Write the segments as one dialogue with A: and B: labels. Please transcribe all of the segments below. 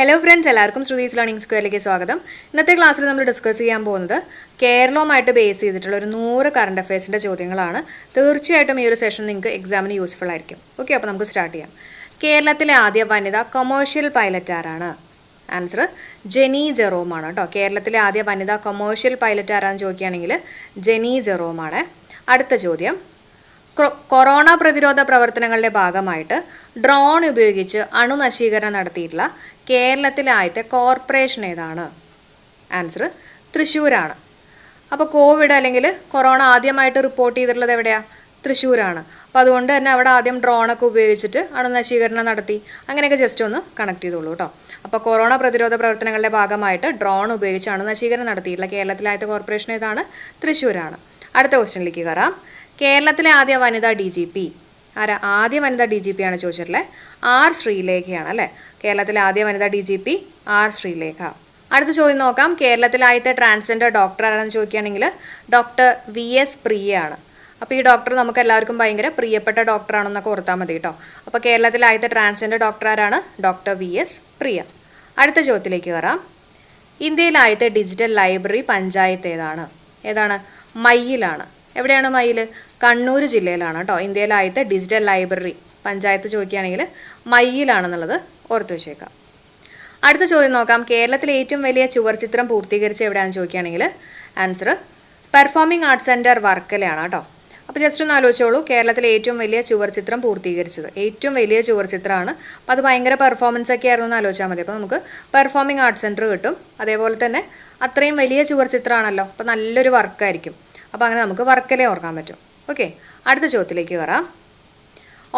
A: Hello friends എല്ലാവർക്കും Shruthi's learning സ്ക്വയറിലേക്ക് സ്വാഗതം. ഇന്നത്തെ ക്ലാസ്സിൽ നമ്മൾ ഡിസ്കസ് ചെയ്യാൻ പോകുന്നത് കേരളവുമായിട്ട് ബേസ് ചെയ്തിട്ടുള്ള ഒരു നൂറ് കറണ്ട് അഫയേഴ്സിന്റെ ചോദ്യങ്ങളാണ്. തീർച്ചയായിട്ടും ഈ ഒരു സെഷൻ നിങ്ങൾക്ക് എക്സാമിന് യൂസ്ഫുൾ ആയിരിക്കും. ഓക്കെ അപ്പോൾ നമുക്ക് സ്റ്റാർട്ട് ചെയ്യാം. കേരളത്തിലെ ആദ്യ വനിത കൊമേഴ്ഷ്യൽ പൈലറ്റ് ആരാണ്? ആൻസർ ജെനി ജെറോമാണ് കേട്ടോ കേരളത്തിലെ ആദ്യ വനിത കൊമേഴ്ഷ്യൽ പൈലറ്റ് ആരാന്ന് ചോദിക്കുകയാണെങ്കിൽ ജെനി ജെറോമാണ്. അടുത്ത ചോദ്യം. കൊറോണ പ്രതിരോധ പ്രവർത്തനങ്ങളുടെ ഭാഗമായിട്ട് ഡ്രോൺ ഉപയോഗിച്ച് അണുനശീകരണം നടത്തിയിട്ടുള്ള കേരളത്തിലെ ആദ്യത്തെ കോർപ്പറേഷൻ ഏതാണ്? ആൻസർ തൃശ്ശൂരാണ്. അപ്പോൾ കോവിഡ് അല്ലെങ്കിൽ കൊറോണ ആദ്യമായിട്ട് റിപ്പോർട്ട് ചെയ്തിട്ടുള്ളത് എവിടെയാണ് തൃശ്ശൂരാണ്. അപ്പോൾ അതുകൊണ്ട് തന്നെ അവിടെ ആദ്യം ഡ്രോണൊക്കെ ഉപയോഗിച്ചിട്ട് അണുനശീകരണം നടത്തി. അങ്ങനെയൊക്കെ ജസ്റ്റ് ഒന്ന് കണക്ട് ചെയ്തോളൂ കേട്ടോ അപ്പോൾ കൊറോണ പ്രതിരോധ പ്രവർത്തനങ്ങളുടെ ഭാഗമായിട്ട് ഡ്രോൺ ഉപയോഗിച്ച് അണുനശീകരണം നടത്തിയിട്ടുള്ള കേരളത്തിലെ ആദ്യത്തെ കോർപ്പറേഷൻ ഏതാണ്? തൃശ്ശൂരാണ്. അടുത്ത ക്വസ്റ്റ്യനിലേക്ക് കയറാം. കേരളത്തിലെ ആദ്യ വനിതാ ഡി ജി പി ആരാ? ആദ്യ വനിതാ ഡി ജി പി ആണ് ചോദിച്ചിട്ടുള്ളത് ആർ ശ്രീലേഖയാണ് അല്ലേ? കേരളത്തിലെ ആദ്യ വനിതാ D G P R Sreelekha. അടുത്ത ചോദ്യം നോക്കാം. കേരളത്തിലെ ആദ്യത്തെ ട്രാൻസ്ജെൻഡർ ഡോക്ടർ ആരാണെന്ന് ചോദിക്കുകയാണെങ്കിൽ ഡോക്ടർ വി എസ് പ്രിയയാണ്. അപ്പോൾ ഈ ഡോക്ടർ നമുക്ക് എല്ലാവർക്കും ഭയങ്കര പ്രിയപ്പെട്ട ഡോക്ടറാണെന്നൊക്കെ ഓർത്താൽ മതി കേട്ടോ. അപ്പോൾ കേരളത്തിലെ ആദ്യത്തെ ട്രാൻസ്ജെൻഡർ ഡോക്ടർ ആരാണ്? Doctor V S Priya. അടുത്ത ചോദ്യത്തിലേക്ക് കയറാം ഇന്ത്യയിലെ ആദ്യത്തെ ഡിജിറ്റൽ ലൈബ്രറി പഞ്ചായത്ത് ഏതാണ്? ഏതാണ്? മയ്യിലാണ്. എവിടെയാണ് മയിൽ കണ്ണൂർ ജില്ലയിലാണ് കേട്ടോ ഇന്ത്യയിലായത്തെ ഡിജിറ്റൽ ലൈബ്രറി പഞ്ചായത്ത് ചോദിക്കുകയാണെങ്കിൽ മയ്യിലാണെന്നുള്ളത് ഓർത്തു വെച്ചേക്കാം. അടുത്ത ചോദ്യം നോക്കാം. കേരളത്തിലെ ഏറ്റവും വലിയ ചുവർചിത്രം പൂർത്തീകരിച്ച് എവിടെയാണെന്ന് ചോദിക്കുകയാണെങ്കിൽ ആൻസർ പെർഫോമിംഗ് ആർട്സ് സെന്റർ വർക്കലയാണ് കേട്ടോ അപ്പോൾ ജസ്റ്റ് ഒന്ന് ആലോചിച്ചോളൂ. കേരളത്തിലെ ഏറ്റവും വലിയ ചുവർചിത്രം പൂർത്തീകരിച്ചത് ഏറ്റവും വലിയ ചുവർചിത്രമാണ് അപ്പോൾ അത് ഭയങ്കര പെർഫോമൻസ് ഒക്കെ ആയിരുന്നു എന്ന് ആലോചിച്ചാൽ മതി. അപ്പോൾ നമുക്ക് പെർഫോമിംഗ് ആർട്സ് സെന്റർ കിട്ടും. അതേപോലെ തന്നെ അത്രയും വലിയ ചുവർചിത്രമാണല്ലോ അപ്പോൾ നല്ലൊരു വർക്കായിരിക്കും അപ്പോൾ അങ്ങനെ നമുക്ക് വർക്കലെ ഓർക്കാൻ പറ്റും. ഓക്കെ അടുത്ത ചോദ്യത്തിലേക്ക് കയറാം.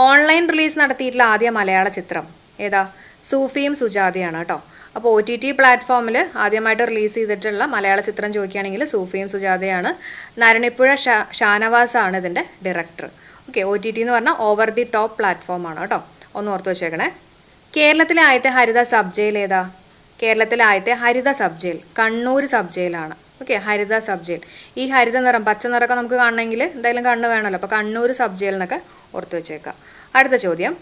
A: ഓൺലൈൻ റിലീസ് നടത്തിയിട്ടുള്ള ആദ്യ മലയാള ചിത്രം ഏതാ? സൂഫിയും സുജാതയാണ് കേട്ടോ. അപ്പോൾ ഒ ടി ടി പ്ലാറ്റ്ഫോമിൽ ആദ്യമായിട്ട് റിലീസ് ചെയ്തിട്ടുള്ള മലയാള ചിത്രം ചോദിക്കുകയാണെങ്കിൽ സൂഫിയും സുജാതയാണ്. നരണിപ്പുഴ ഷാ ഷാനവാസാണ് ഇതിന്റെ director okay O T T എന്ന് പറഞ്ഞാൽ ഓവർ ദി ടോപ്പ് പ്ലാറ്റ്ഫോമാണ് കേട്ടോ. ഒന്ന് ഓർത്ത് വെച്ചേക്കണേ. കേരളത്തിലെ ആദ്യത്തെ ഹരിത സബ് ജയിൽ ഏതാ? കേരളത്തിലെ ആദ്യത്തെ ഹരിത സബ് ജയിൽ കണ്ണൂർ സബ് ജയിലാണ് ഓക്കെ ഹരിത സബ് ജയിൽ ഈ ഹരിത നിറം പച്ച നിറമൊക്കെ നമുക്ക് കാണണമെങ്കിൽ എന്തായാലും കണ്ണ് വേണമല്ലോ. അപ്പോൾ കണ്ണൂർ സബ് ജയിൽ എന്നൊക്കെ ഓർത്ത് വെച്ചേക്കാം. അടുത്ത ചോദ്യം.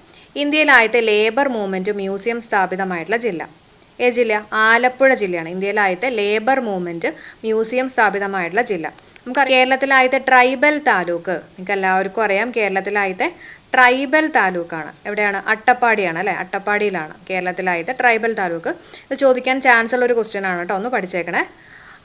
A: ഇന്ത്യയിലെ ആദ്യത്തെ ലേബർ മൂവ്മെന്റ് മ്യൂസിയം സ്ഥാപിതമായിട്ടുള്ള ജില്ല. ഏത് ജില്ല? ആലപ്പുഴ ജില്ലയാണ്. ഇന്ത്യയിലെ ആദ്യത്തെ ലേബർ മൂവ്മെന്റ് മ്യൂസിയം സ്ഥാപിതമായിട്ടുള്ള ജില്ല. നമുക്കറിയാം കേരളത്തിലെ ആദ്യത്തെ ട്രൈബൽ താലൂക്ക്. നിങ്ങൾക്ക് എല്ലാവർക്കും അറിയാം കേരളത്തിലെ ആദ്യത്തെ ട്രൈബൽ താലൂക്കാണ്. എവിടെയാണ്? അട്ടപ്പാടിയാണ് അല്ലേ? അട്ടപ്പാടിയിലാണ് കേരളത്തിലെ ആദ്യത്തെ ട്രൈബൽ താലൂക്ക്. ഇത് ചോദിക്കാൻ ചാൻസ് ഉള്ള ഒരു ക്വസ്റ്റ്യൻ ആണ് കേട്ടോ. ഒന്ന് പഠിച്ചേക്കണേ.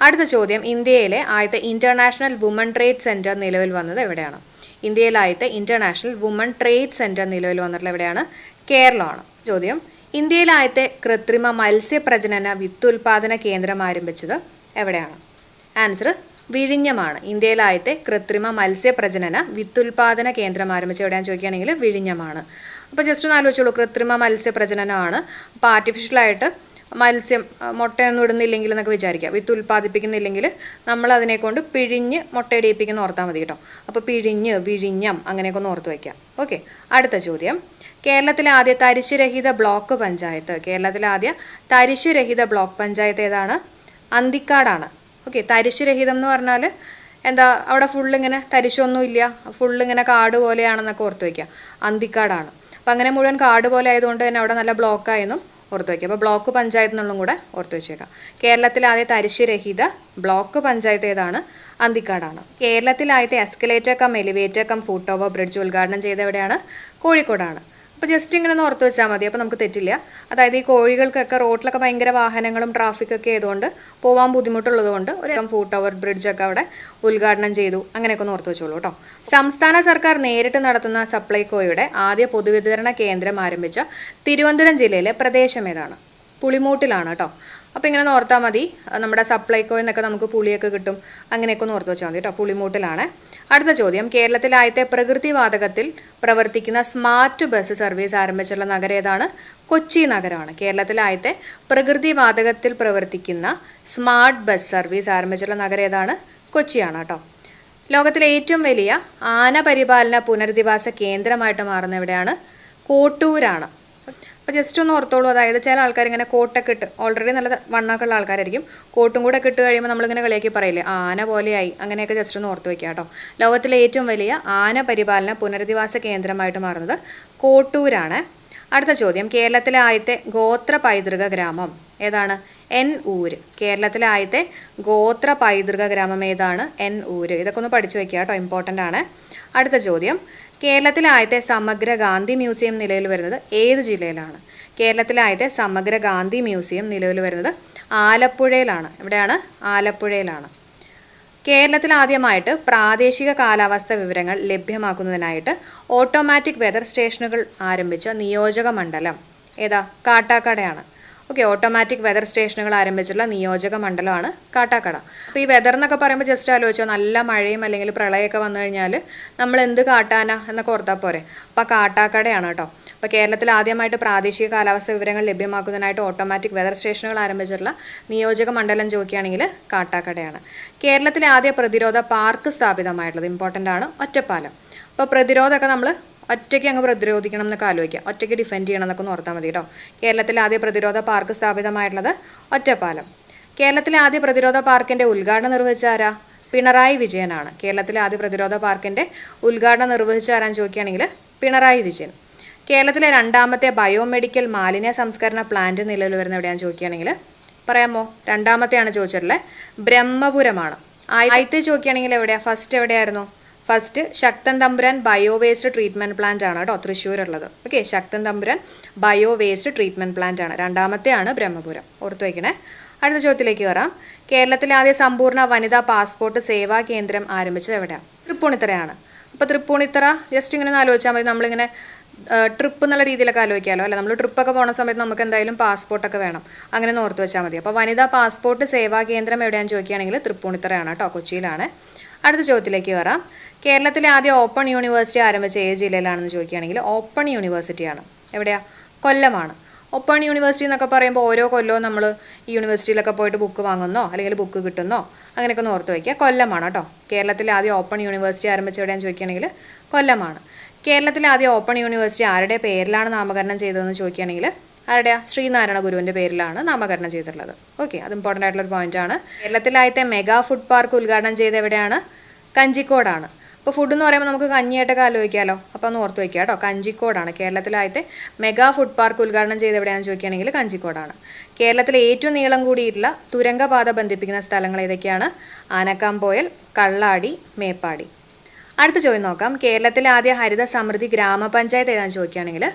A: അടുത്ത ചോദ്യം. ഇന്ത്യയിലെ ആദ്യത്തെ ഇന്റർനാഷണൽ വുമൺ ട്രേഡ് സെന്റർ നിലവിൽ വന്നത് എവിടെയാണ്? ഇന്ത്യയിലെ ആദ്യത്തെ ഇന്റർനാഷണൽ വുമൺ ട്രേഡ് സെന്റർ നിലവിൽ വന്നിട്ടുള്ള എവിടെയാണ്? കേരളമാണ്. ചോദ്യം. ഇന്ത്യയിലെ ആദ്യത്തെ കൃത്രിമ മത്സ്യപ്രജനന വിത്തുൽപാദന കേന്ദ്രം ആരംഭിച്ചത് എവിടെയാണ്? ആൻസർ വിഴിഞ്ഞമാണ്. ഇന്ത്യയിലെ ആദ്യത്തെ കൃത്രിമ മത്സ്യപ്രജനന വിത്തുൽപാദന കേന്ദ്രം ആരംഭിച്ചത് എവിടെയാണെന്ന് ചോദിക്കുകയാണെങ്കിൽ വിഴിഞ്ഞമാണ്. അപ്പോൾ ജസ്റ്റ് ഒന്ന് ആലോചിച്ചോളൂ കൃത്രിമ മത്സ്യപ്രജനനമാണ്. അപ്പോൾ ആർട്ടിഫിഷ്യലായിട്ട് മത്സ്യം മുട്ടയൊന്നും ഇടുന്നില്ലെങ്കിൽ എന്നൊക്കെ വിചാരിക്കുക. വിത്ത് ഉൽപ്പാദിപ്പിക്കുന്നില്ലെങ്കിൽ നമ്മൾ അതിനെ കൊണ്ട് പിഴിഞ്ഞ് മുട്ടയിടിയിപ്പിക്കുന്ന ഓർത്താൽ മതി കേട്ടോ. അപ്പോൾ പിഴിഞ്ഞ് വിഴിഞ്ഞം അങ്ങനെയൊക്കെ ഒന്ന് ഓർത്ത് വയ്ക്കാം ഓക്കെ അടുത്ത ചോദ്യം. കേരളത്തിലെ ആദ്യ തരിശുരഹിത ബ്ലോക്ക് പഞ്ചായത്ത് കേരളത്തിലെ ആദ്യ തരിശുരഹിത ബ്ലോക്ക് പഞ്ചായത്ത് ഏതാണ്? അന്തിക്കാടാണ്. ഓക്കെ തരിശുരഹിതം എന്ന് പറഞ്ഞാൽ എന്താ അവിടെ ഫുള്ളിങ്ങനെ തരിശൊന്നുമില്ല ഫുള്ളിങ്ങനെ കാട് പോലെയാണെന്നൊക്കെ ഓർത്ത് വയ്ക്കുക. അന്തിക്കാടാണ്. അപ്പം അങ്ങനെ മുഴുവൻ കാട് പോലെ ആയതുകൊണ്ട് തന്നെ അവിടെ നല്ല ബ്ലോക്കായെന്നും ഓർത്ത് വയ്ക്കുക. അപ്പോൾ ബ്ലോക്ക് പഞ്ചായത്ത് എന്നുള്ളതും കൂടെ ഓർത്ത് വെച്ചേക്കാം. കേരളത്തിലെ ആദ്യ തരിശുരഹിത ബ്ലോക്ക് പഞ്ചായത്ത് ഏതാണ്? അന്തിക്കാടാണ്. കേരളത്തിലെ ആദ്യത്തെ escalator cum elevator cum foot over bridge ഉദ്ഘാടനം ചെയ്ത എവിടെയാണ്? കോഴിക്കോടാണ്. അപ്പോൾ ജസ്റ്റ് ഇങ്ങനെ ഒന്ന് ഓർത്ത് വെച്ചാൽ മതി. അപ്പോൾ നമുക്ക് തെറ്റില്ല. അതായത് ഈ കോഴികൾക്കൊക്കെ റോഡിലൊക്കെ ഭയങ്കര വാഹനങ്ങളും ട്രാഫിക്കൊക്കെ ആയതുകൊണ്ട് പോകാൻ ബുദ്ധിമുട്ടുള്ളതുകൊണ്ട് ഒരു ഫൂട്ട് ടവർ ബ്രിഡ്ജൊക്കെ അവിടെ ഉദ്ഘാടനം ചെയ്തു. അങ്ങനെയൊക്കെ ഒന്ന് ഓർത്ത് വെച്ചോളൂ കേട്ടോ സംസ്ഥാന സർക്കാർ നേരിട്ട് നടത്തുന്ന സപ്ലൈകോയുടെ ആദ്യ പൊതുവിതരണ കേന്ദ്രം ആരംഭിച്ച തിരുവനന്തപുരം ജില്ലയിലെ പ്രദേശം ഏതാണ്? പുളിമൂട്ടിലാണ് കേട്ടോ അപ്പോൾ ഇങ്ങനെ ഓർത്താൽ മതി. നമ്മുടെ സപ്ലൈകോ എന്നൊക്കെ നമുക്ക് പുളിയൊക്കെ കിട്ടും. അങ്ങനെയൊക്കെ ഒന്ന് ഓർത്ത് വെച്ചാൽ മതി കേട്ടോ. പുളിമൂട്ടിലാണ്. അടുത്ത ചോദ്യം. കേരളത്തിലെ ആദ്യത്തെ പ്രകൃതി വാതകത്തിൽ പ്രവർത്തിക്കുന്ന സ്മാർട്ട് ബസ് സർവീസ് ആരംഭിച്ചുള്ള നഗരം ഏതാണ്? കൊച്ചി നഗരമാണ്. കേരളത്തിലെ ആദ്യത്തെ പ്രകൃതി വാതകത്തിൽ പ്രവർത്തിക്കുന്ന സ്മാർട്ട് ബസ് സർവീസ് ആരംഭിച്ചുള്ള നഗരം ഏതാണ്? കൊച്ചിയാണ് കേട്ടോ. ലോകത്തിലെ ഏറ്റവും വലിയ ആന പരിപാലന പുനരധിവാസ കേന്ദ്രമായിട്ട് മാറുന്ന എവിടെയാണ്? കോട്ടൂരാണ്. അപ്പോൾ ജസ്റ്റ് ഒന്ന് ഓർത്തോളൂ. അതായത് ചില ആൾക്കാർ ഇങ്ങനെ കോട്ടൊക്കെ ഇട്ട് ഓൾറെഡി നല്ല വണ്ണമൊക്കെ ഉള്ള ആൾക്കാരായിരിക്കും. കോട്ടും കൂടെ ഒക്കെ ഇട്ട് കഴിയുമ്പോൾ നമ്മളിങ്ങനെ കളിയാക്കി പറയില്ലേ ആന പോലെയായി. അങ്ങനെയൊക്കെ ജസ്റ്റ് ഒന്ന് ഓർത്ത് വയ്ക്കുക കേട്ടോ ലോകത്തിലെ ഏറ്റവും വലിയ ആന പരിപാലന പുനരധിവാസ കേന്ദ്രമായിട്ട് മാറുന്നത് കോട്ടൂരാണ്. അടുത്ത ചോദ്യം കേരളത്തിലെ ആദ്യത്തെ ഗോത്ര പൈതൃക ഗ്രാമം ഏതാണ്? എൻ ഊര്. കേരളത്തിലെ ആദ്യത്തെ ഗോത്ര പൈതൃക ഗ്രാമം ഏതാണ്? എൻ ഊര്. ഇതൊക്കെ ഒന്ന് പഠിച്ചു വയ്ക്കുക കേട്ടോ ഇമ്പോർട്ടന്റ് ആണ്. അടുത്ത ചോദ്യം കേരളത്തിലെ ആദ്യത്തെ സമഗ്ര ഗാന്ധി മ്യൂസിയം നിലവിൽ വരുന്നത് ഏത് ജില്ലയിലാണ്? കേരളത്തിലായത്തെ സമഗ്ര ഗാന്ധി മ്യൂസിയം നിലവിൽ വരുന്നത് ആലപ്പുഴയിലാണ്. എവിടെയാണ് ആലപ്പുഴയിലാണ്. കേരളത്തിൽ ആദ്യമായിട്ട് പ്രാദേശിക കാലാവസ്ഥ വിവരങ്ങൾ ലഭ്യമാക്കുന്നതിനായിട്ട് ഓട്ടോമാറ്റിക് വെതർ സ്റ്റേഷനുകൾ ആരംഭിച്ച നിയോജക മണ്ഡലം ഏതാ? കാട്ടാക്കടയാണ്. ഓക്കെ ഓട്ടോമാറ്റിക് വെതർ സ്റ്റേഷനുകൾ ആരംഭിച്ചിട്ടുള്ള നിയോജക മണ്ഡലമാണ് കാട്ടാക്കട. അപ്പോൾ ഈ വെതർ എന്നൊക്കെ പറയുമ്പോൾ ജസ്റ്റ് ആലോചിച്ചോ നല്ല മഴയും അല്ലെങ്കിൽ പ്രളയമൊക്കെ വന്നു കഴിഞ്ഞാൽ നമ്മൾ എന്ത് കാട്ടാന എന്നൊക്കെ ഓർത്താൽ പോരെ. അപ്പോൾ കാട്ടാക്കടയാണ് കേട്ടോ അപ്പോൾ കേരളത്തിൽ ആദ്യമായിട്ട് പ്രാദേശിക കാലാവസ്ഥ വിവരങ്ങൾ ലഭ്യമാക്കുന്നതിനായിട്ട് ഓട്ടോമാറ്റിക് വെതർ സ്റ്റേഷനുകൾ ആരംഭിച്ചിട്ടുള്ള നിയോജക മണ്ഡലം ചോദിക്കുകയാണെങ്കിൽ കാട്ടാക്കടയാണ്. കേരളത്തിലെ ആദ്യ പ്രതിരോധ പാർക്ക് സ്ഥാപിതമായിട്ടുള്ളത് ഇമ്പോർട്ടന്റ് ആണ് ഒറ്റപ്പാലം. അപ്പോൾ പ്രതിരോധമൊക്കെ നമ്മൾ ഒറ്റയ്ക്ക് അങ്ങ് പ്രതിരോധിക്കണം എന്നൊക്കെ ആലോചിക്കാം ഒറ്റയ്ക്ക് ഡിഫെൻഡ് ചെയ്യണം എന്നൊക്കെ ഓർത്താൽ മതി കേട്ടോ. കേരളത്തിലെ ആദ്യ പ്രതിരോധ പാർക്ക് സ്ഥാപിതമായിട്ടുള്ളത് ഒറ്റപ്പാലം. കേരളത്തിലെ ആദ്യ പ്രതിരോധ പാർക്കിന്റെ ഉദ്ഘാടനം നിർവഹിച്ച ആരാ? പിണറായി വിജയനാണ്. കേരളത്തിലെ ആദ്യ പ്രതിരോധ പാർക്കിന്റെ ഉദ്ഘാടനം നിർവഹിച്ച ആരാന്ന് ചോദിക്കുകയാണെങ്കിൽ പിണറായി വിജയൻ. കേരളത്തിലെ രണ്ടാമത്തെ ബയോമെഡിക്കൽ മാലിന്യ സംസ്കരണ പ്ലാന്റ് നിലവിൽ വരുന്ന എവിടെയാണെന്ന് ചോദിക്കുകയാണെങ്കിൽ പറയാമോ? രണ്ടാമത്തെയാണ് ചോദിച്ചിട്ടുള്ളത്. ബ്രഹ്മപുരമാണ്. ആദ്യത്തെ ചോദിക്കുകയാണെങ്കിൽ എവിടെയാണ് ഫസ്റ്റ് എവിടെയായിരുന്നു? First Sakthan Thampuran bio waste treatment plant ആണ് കേട്ടോ തൃശ്ശൂരുള്ളത്. Okay Sakthan Thampuran bio waste treatment plant ആണ്. രണ്ടാമത്തെയാണ് ബ്രഹ്മപുരം. ഓർത്തു വയ്ക്കണേ അടുത്ത ചോദ്യത്തിലേക്ക് കയറാം കേരളത്തിലെ ആദ്യ സമ്പൂർണ വനിതാ പാസ്പോർട്ട് സേവാ കേന്ദ്രം ആരംഭിച്ചത് എവിടെയാണ് തൃപ്പൂണിത്തറയാണ്. അപ്പോൾ തൃപ്പൂണിത്തറ ജസ്റ്റ് ഇങ്ങനെ ഒന്ന് ആലോചിച്ചാൽ മതി. നമ്മളിങ്ങനെ ട്രിപ്പ് എന്നുള്ള രീതിയിലൊക്കെ ആലോചിക്കാമല്ലോ അല്ല? നമ്മൾ ട്രിപ്പൊക്കെ പോകുന്ന സമയത്ത് നമുക്ക് എന്തായാലും പാസ്പോർട്ടൊക്കെ വേണം. അങ്ങനെ ഓർത്ത് വെച്ചാൽ മതി. അപ്പോൾ വനിതാ പാസ്പോർട്ട് സേവാ കേന്ദ്രം എവിടെയാണെന്ന് ചോദിക്കുകയാണെങ്കിൽ തൃപ്പൂണിത്തറയാണ് കേട്ടോ കൊച്ചിയിലാണ്. അടുത്ത ചോദ്യത്തിലേക്ക് കയറാം കേരളത്തിലെ ആദ്യ ഓപ്പൺ യൂണിവേഴ്സിറ്റി ആരംഭിച്ച ഏത് ജില്ലയിലാണെന്ന് ചോദിക്കുകയാണെങ്കിൽ ഓപ്പൺ യൂണിവേഴ്സിറ്റിയാണ്. എവിടെയാ? കൊല്ലമാണ്. ഓപ്പൺ യൂണിവേഴ്സിറ്റി എന്നൊക്കെ പറയുമ്പോൾ ഓരോ കൊല്ലവും നമ്മൾ ഈ യൂണിവേഴ്സിറ്റിയിലൊക്കെ പോയിട്ട് ബുക്ക് വാങ്ങുന്നോ അല്ലെങ്കിൽ ബുക്ക് കിട്ടുന്നോ അങ്ങനെയൊക്കെ ഒന്ന് ഓർത്ത് വയ്ക്കുക. കൊല്ലമാണ് കേട്ടോ. കേരളത്തിലെ ആദ്യ ഓപ്പൺ യൂണിവേഴ്സിറ്റി ആരംഭിച്ച എവിടെയാണെന്ന് ചോദിക്കുകയാണെങ്കിൽ കൊല്ലമാണ്. കേരളത്തിലെ ആദ്യ ഓപ്പൺ യൂണിവേഴ്സിറ്റി ആരുടെ പേരിലാണ് നാമകരണം ചെയ്തതെന്ന് ചോദിക്കുകയാണെങ്കിൽ ആരുടെയാ? ശ്രീനാരായണ ഗുരുവിന്റെ പേരിലാണ് നാമകരണം ചെയ്തിട്ടുള്ളത്. ഓക്കെ അത് ഇമ്പോർട്ടന്റ് ആയിട്ടുള്ള ഒരു പോയിന്റ് ആണ്. കേരളത്തിലെ ആദ്യത്തെ മെഗാ ഫുഡ് പാർക്ക് ഉദ്ഘാടനം ചെയ്ത് എവിടെയാണ്? കഞ്ചിക്കോടാണ്. അപ്പോൾ ഫുഡ് എന്ന് പറയുമ്പോൾ നമുക്ക് കഞ്ഞിയായിട്ടൊക്കെ ആലോചിക്കാമല്ലോ അപ്പോൾ ഒന്ന് ഓർത്ത് വയ്ക്കുക കേട്ടോ. കഞ്ചിക്കോടാണ്. കേരളത്തിലായത്തെ മെഗാ ഫുഡ് പാർക്ക് ഉദ്ഘാടനം ചെയ്ത് എവിടെയാണെന്ന് ചോദിക്കുകയാണെങ്കിൽ കഞ്ചിക്കോടാണ്. കേരളത്തിലെ ഏറ്റവും നീളം കൂടിയിട്ടുള്ള തുരങ്കപാത ബന്ധിപ്പിക്കുന്ന സ്ഥലങ്ങൾ ഏതൊക്കെയാണ്? ആനക്കാംപോയൽ കള്ളാടി മേപ്പാടി. അടുത്ത ചോദ്യം നോക്കാം. കേരളത്തിലെ ആദ്യ ഹരിത സമൃദ്ധി ഗ്രാമപഞ്ചായത്ത് ഏതാണെന്ന് ചോദിക്കുകയാണെങ്കിൽ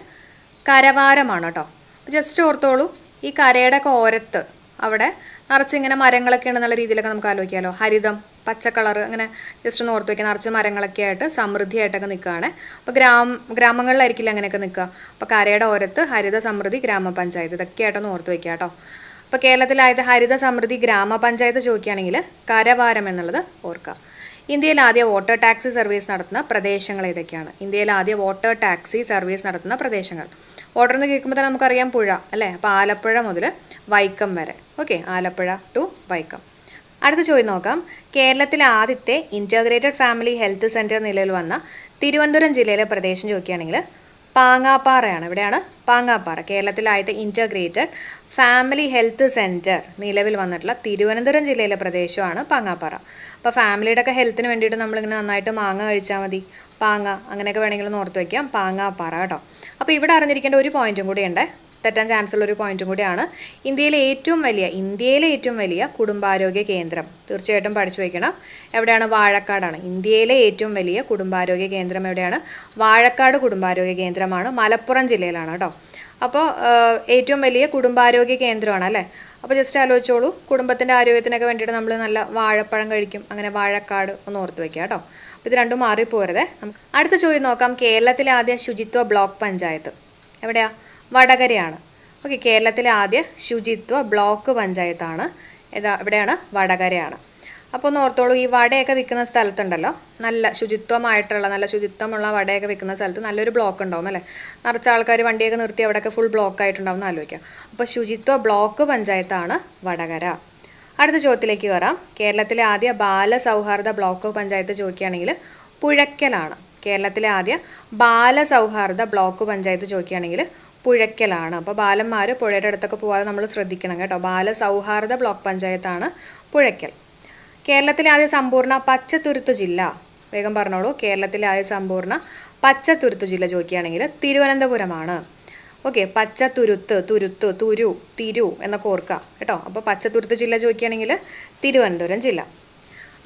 A: കരവാരമാണ് കേട്ടോ. ജസ്റ്റ് ഓർത്തോളൂ. ഈ കരയുടെ ഒക്കെ ഓരത്ത് അവിടെ നിറച്ച് ഇങ്ങനെ മരങ്ങളൊക്കെ ഉണ്ടെന്നുള്ള രീതിയിലൊക്കെ നമുക്ക് ആലോചിക്കാമല്ലോ ഹരിതം. പച്ച കളർ അങ്ങനെ ജസ്റ്റ് ഒന്ന് ഓർത്ത് വയ്ക്കുക നിറച്ച് മരങ്ങളൊക്കെ ആയിട്ട് സമൃദ്ധിയായിട്ടൊക്കെ നിൽക്കുകയാണ്. അപ്പോൾ ഗ്രാമ ഗ്രാമങ്ങളിലായിരിക്കില്ല അങ്ങനെയൊക്കെ നിൽക്കുക. അപ്പോൾ കരയുടെ ഓരത്ത് ഹരിത സമൃദ്ധി ഗ്രാമപഞ്ചായത്ത്. ഇതൊക്കെയായിട്ടൊന്ന് ഓർത്ത് വയ്ക്കുക കേട്ടോ. അപ്പോൾ കേരളത്തിലായത് ഹരിത സമൃദ്ധി ഗ്രാമപഞ്ചായത്ത് ചോദിക്കുകയാണെങ്കിൽ കരവാരം എന്നുള്ളത് ഓർക്കുക. ഇന്ത്യയിൽ ആദ്യ വാട്ടർ ടാക്സി സർവീസ് നടത്തുന്ന പ്രദേശങ്ങൾ ഏതൊക്കെയാണ്? ഇന്ത്യയിൽ ആദ്യ വാട്ടർ ടാക്സി സർവീസ് നടത്തുന്ന പ്രദേശങ്ങൾ. വാട്ടർ എന്ന് കേൾക്കുമ്പോൾ തന്നെ നമുക്കറിയാം പുഴ അല്ലേ? അപ്പോൾ ആലപ്പുഴ മുതൽ വൈക്കം വരെ. Okay Alappuzha to Vaikom. അടുത്ത ചോദ്യം നോക്കാം. കേരളത്തിലെ ആദ്യത്തെ ഇന്റഗ്രേറ്റഡ് ഫാമിലി ഹെൽത്ത് സെന്റർ നിലയിൽ വന്ന തിരുവനന്തപുരം ജില്ലയിലെ പ്രദേശം ചോദിക്കുകയാണെങ്കിൽ പാങ്ങാപ്പാറയാണ്. ഇവിടെയാണ് പാങ്ങാപ്പാറ. കേരളത്തിലെ ആദ്യത്തെ ഇന്റഗ്രേറ്റഡ് ഫാമിലി ഹെൽത്ത് സെന്റർ നിലവിൽ വന്നിട്ടുള്ള തിരുവനന്തപുരം ജില്ലയിലെ പ്രദേശമാണ് പാങ്ങാപ്പാറ. അപ്പോൾ ഫാമിലിയുടെ ഒക്കെ ഹെൽത്തിന് വേണ്ടിയിട്ട് നമ്മളിങ്ങനെ നന്നായിട്ട് മാങ്ങ കഴിച്ചാൽ മതി. പാങ്ങ അങ്ങനെയൊക്കെ വേണമെങ്കിൽ ഒന്ന് ഓർത്ത് വയ്ക്കാം പാങ്ങാപ്പാറ കേട്ടോ. അപ്പോൾ ഇവിടെ അറിഞ്ഞിരിക്കേണ്ട ഒരു പോയിന്റും കൂടി ഉണ്ട്. തെറ്റാൻ ചാൻസ് ഉള്ള ഒരു പോയിന്റും കൂടിയാണ്. ഇന്ത്യയിലെ ഏറ്റവും വലിയ ഇന്ത്യയിലെ ഏറ്റവും വലിയ കുടുംബാരോഗ്യ കേന്ദ്രം. തീർച്ചയായിട്ടും പഠിച്ചു വയ്ക്കണം എവിടെയാണ്? വാഴക്കാടാണ്. ഇന്ത്യയിലെ ഏറ്റവും വലിയ കുടുംബാരോഗ്യ കേന്ദ്രം എവിടെയാണ്? വാഴക്കാട് കുടുംബാരോഗ്യ കേന്ദ്രമാണ്. മലപ്പുറം ജില്ലയിലാണ് കേട്ടോ അപ്പോൾ ഏറ്റവും വലിയ കുടുംബാരോഗ്യ കേന്ദ്രമാണ് അല്ലേ? അപ്പോൾ ജസ്റ്റ് ആലോചിച്ചോളൂ. കുടുംബത്തിന്റെ ആരോഗ്യത്തിനൊക്കെ വേണ്ടിയിട്ട് നമ്മൾ നല്ല വാഴപ്പഴം കഴിക്കും. അങ്ങനെ വാഴക്കാട് ഒന്ന് ഓർത്ത് വയ്ക്കുക കേട്ടോ അപ്പോൾ ഇത് രണ്ടും മാറിപ്പോരുതേ. നമുക്ക് അടുത്ത ചോദ്യം നോക്കാം. കേരളത്തിലെ ആദ്യ ശുചിത്വ ബ്ലോക്ക് പഞ്ചായത്ത്. എവിടെയാ? വടകരയാണ്. ഓക്കെ കേരളത്തിലെ ആദ്യ ശുചിത്വ ബ്ലോക്ക് പഞ്ചായത്താണ്. ഏതാ ഇവിടെയാണ് വടകരയാണ്. അപ്പോൾ ഒന്ന് ഓർത്തോളൂ ഈ വടയൊക്കെ വിൽക്കുന്ന സ്ഥലത്തുണ്ടല്ലോ? നല്ല ശുചിത്വമായിട്ടുള്ള നല്ല ശുചിത്വമുള്ള വടയൊക്കെ വിൽക്കുന്ന സ്ഥലത്ത് നല്ലൊരു ബ്ലോക്ക് ഉണ്ടാവും അല്ലേ? നിറച്ച ആൾക്കാർ വണ്ടിയൊക്കെ നിർത്തി അവിടെയൊക്കെ ഫുൾ ബ്ലോക്ക് ആയിട്ടുണ്ടാവും എന്ന് ആലോചിക്കാം. അപ്പോൾ ശുചിത്വ ബ്ലോക്ക് പഞ്ചായത്താണ് വടകര. അടുത്ത ചോദ്യത്തിലേക്ക് കയറാം. കേരളത്തിലെ ആദ്യ ബാലസൗഹാർദ്ദ ബ്ലോക്ക് പഞ്ചായത്ത് ചോദിക്കുകയാണെങ്കിൽ പുഴയ്ക്കലാണ് കേരളത്തിലെ ആദ്യ ബാലസൗഹാർദ്ദ ബ്ലോക്ക് പഞ്ചായത്ത് ചോദിക്കുകയാണെങ്കിൽ പുഴയ്ക്കലാണ്. അപ്പോൾ ബാലന്മാർ പുഴയുടെ അടുത്തൊക്കെ പോകാതെ നമ്മൾ ശ്രദ്ധിക്കണം കേട്ടോ. ബാലസൗഹാർദ്ദ ബ്ലോക്ക് പഞ്ചായത്താണ് പുഴയ്ക്കൽ. കേരളത്തിലെ ആദ്യ സമ്പൂർണ പച്ചത്തുരുത്ത് ജില്ല. വേഗം പറഞ്ഞോളൂ. കേരളത്തിലെ ആദ്യ സമ്പൂർണ പച്ചത്തുരുത്ത് ജില്ല ചോദിക്കുകയാണെങ്കിൽ തിരുവനന്തപുരമാണ്. ഓക്കെ പച്ചത്തുരുത്ത് തുരുത്ത് തുരു തിരു എന്നൊക്കെ ഓർക്കുക കേട്ടോ. അപ്പോൾ പച്ചത്തുരുത്ത് ജില്ല ചോദിക്കുകയാണെങ്കിൽ തിരുവനന്തപുരം ജില്ല.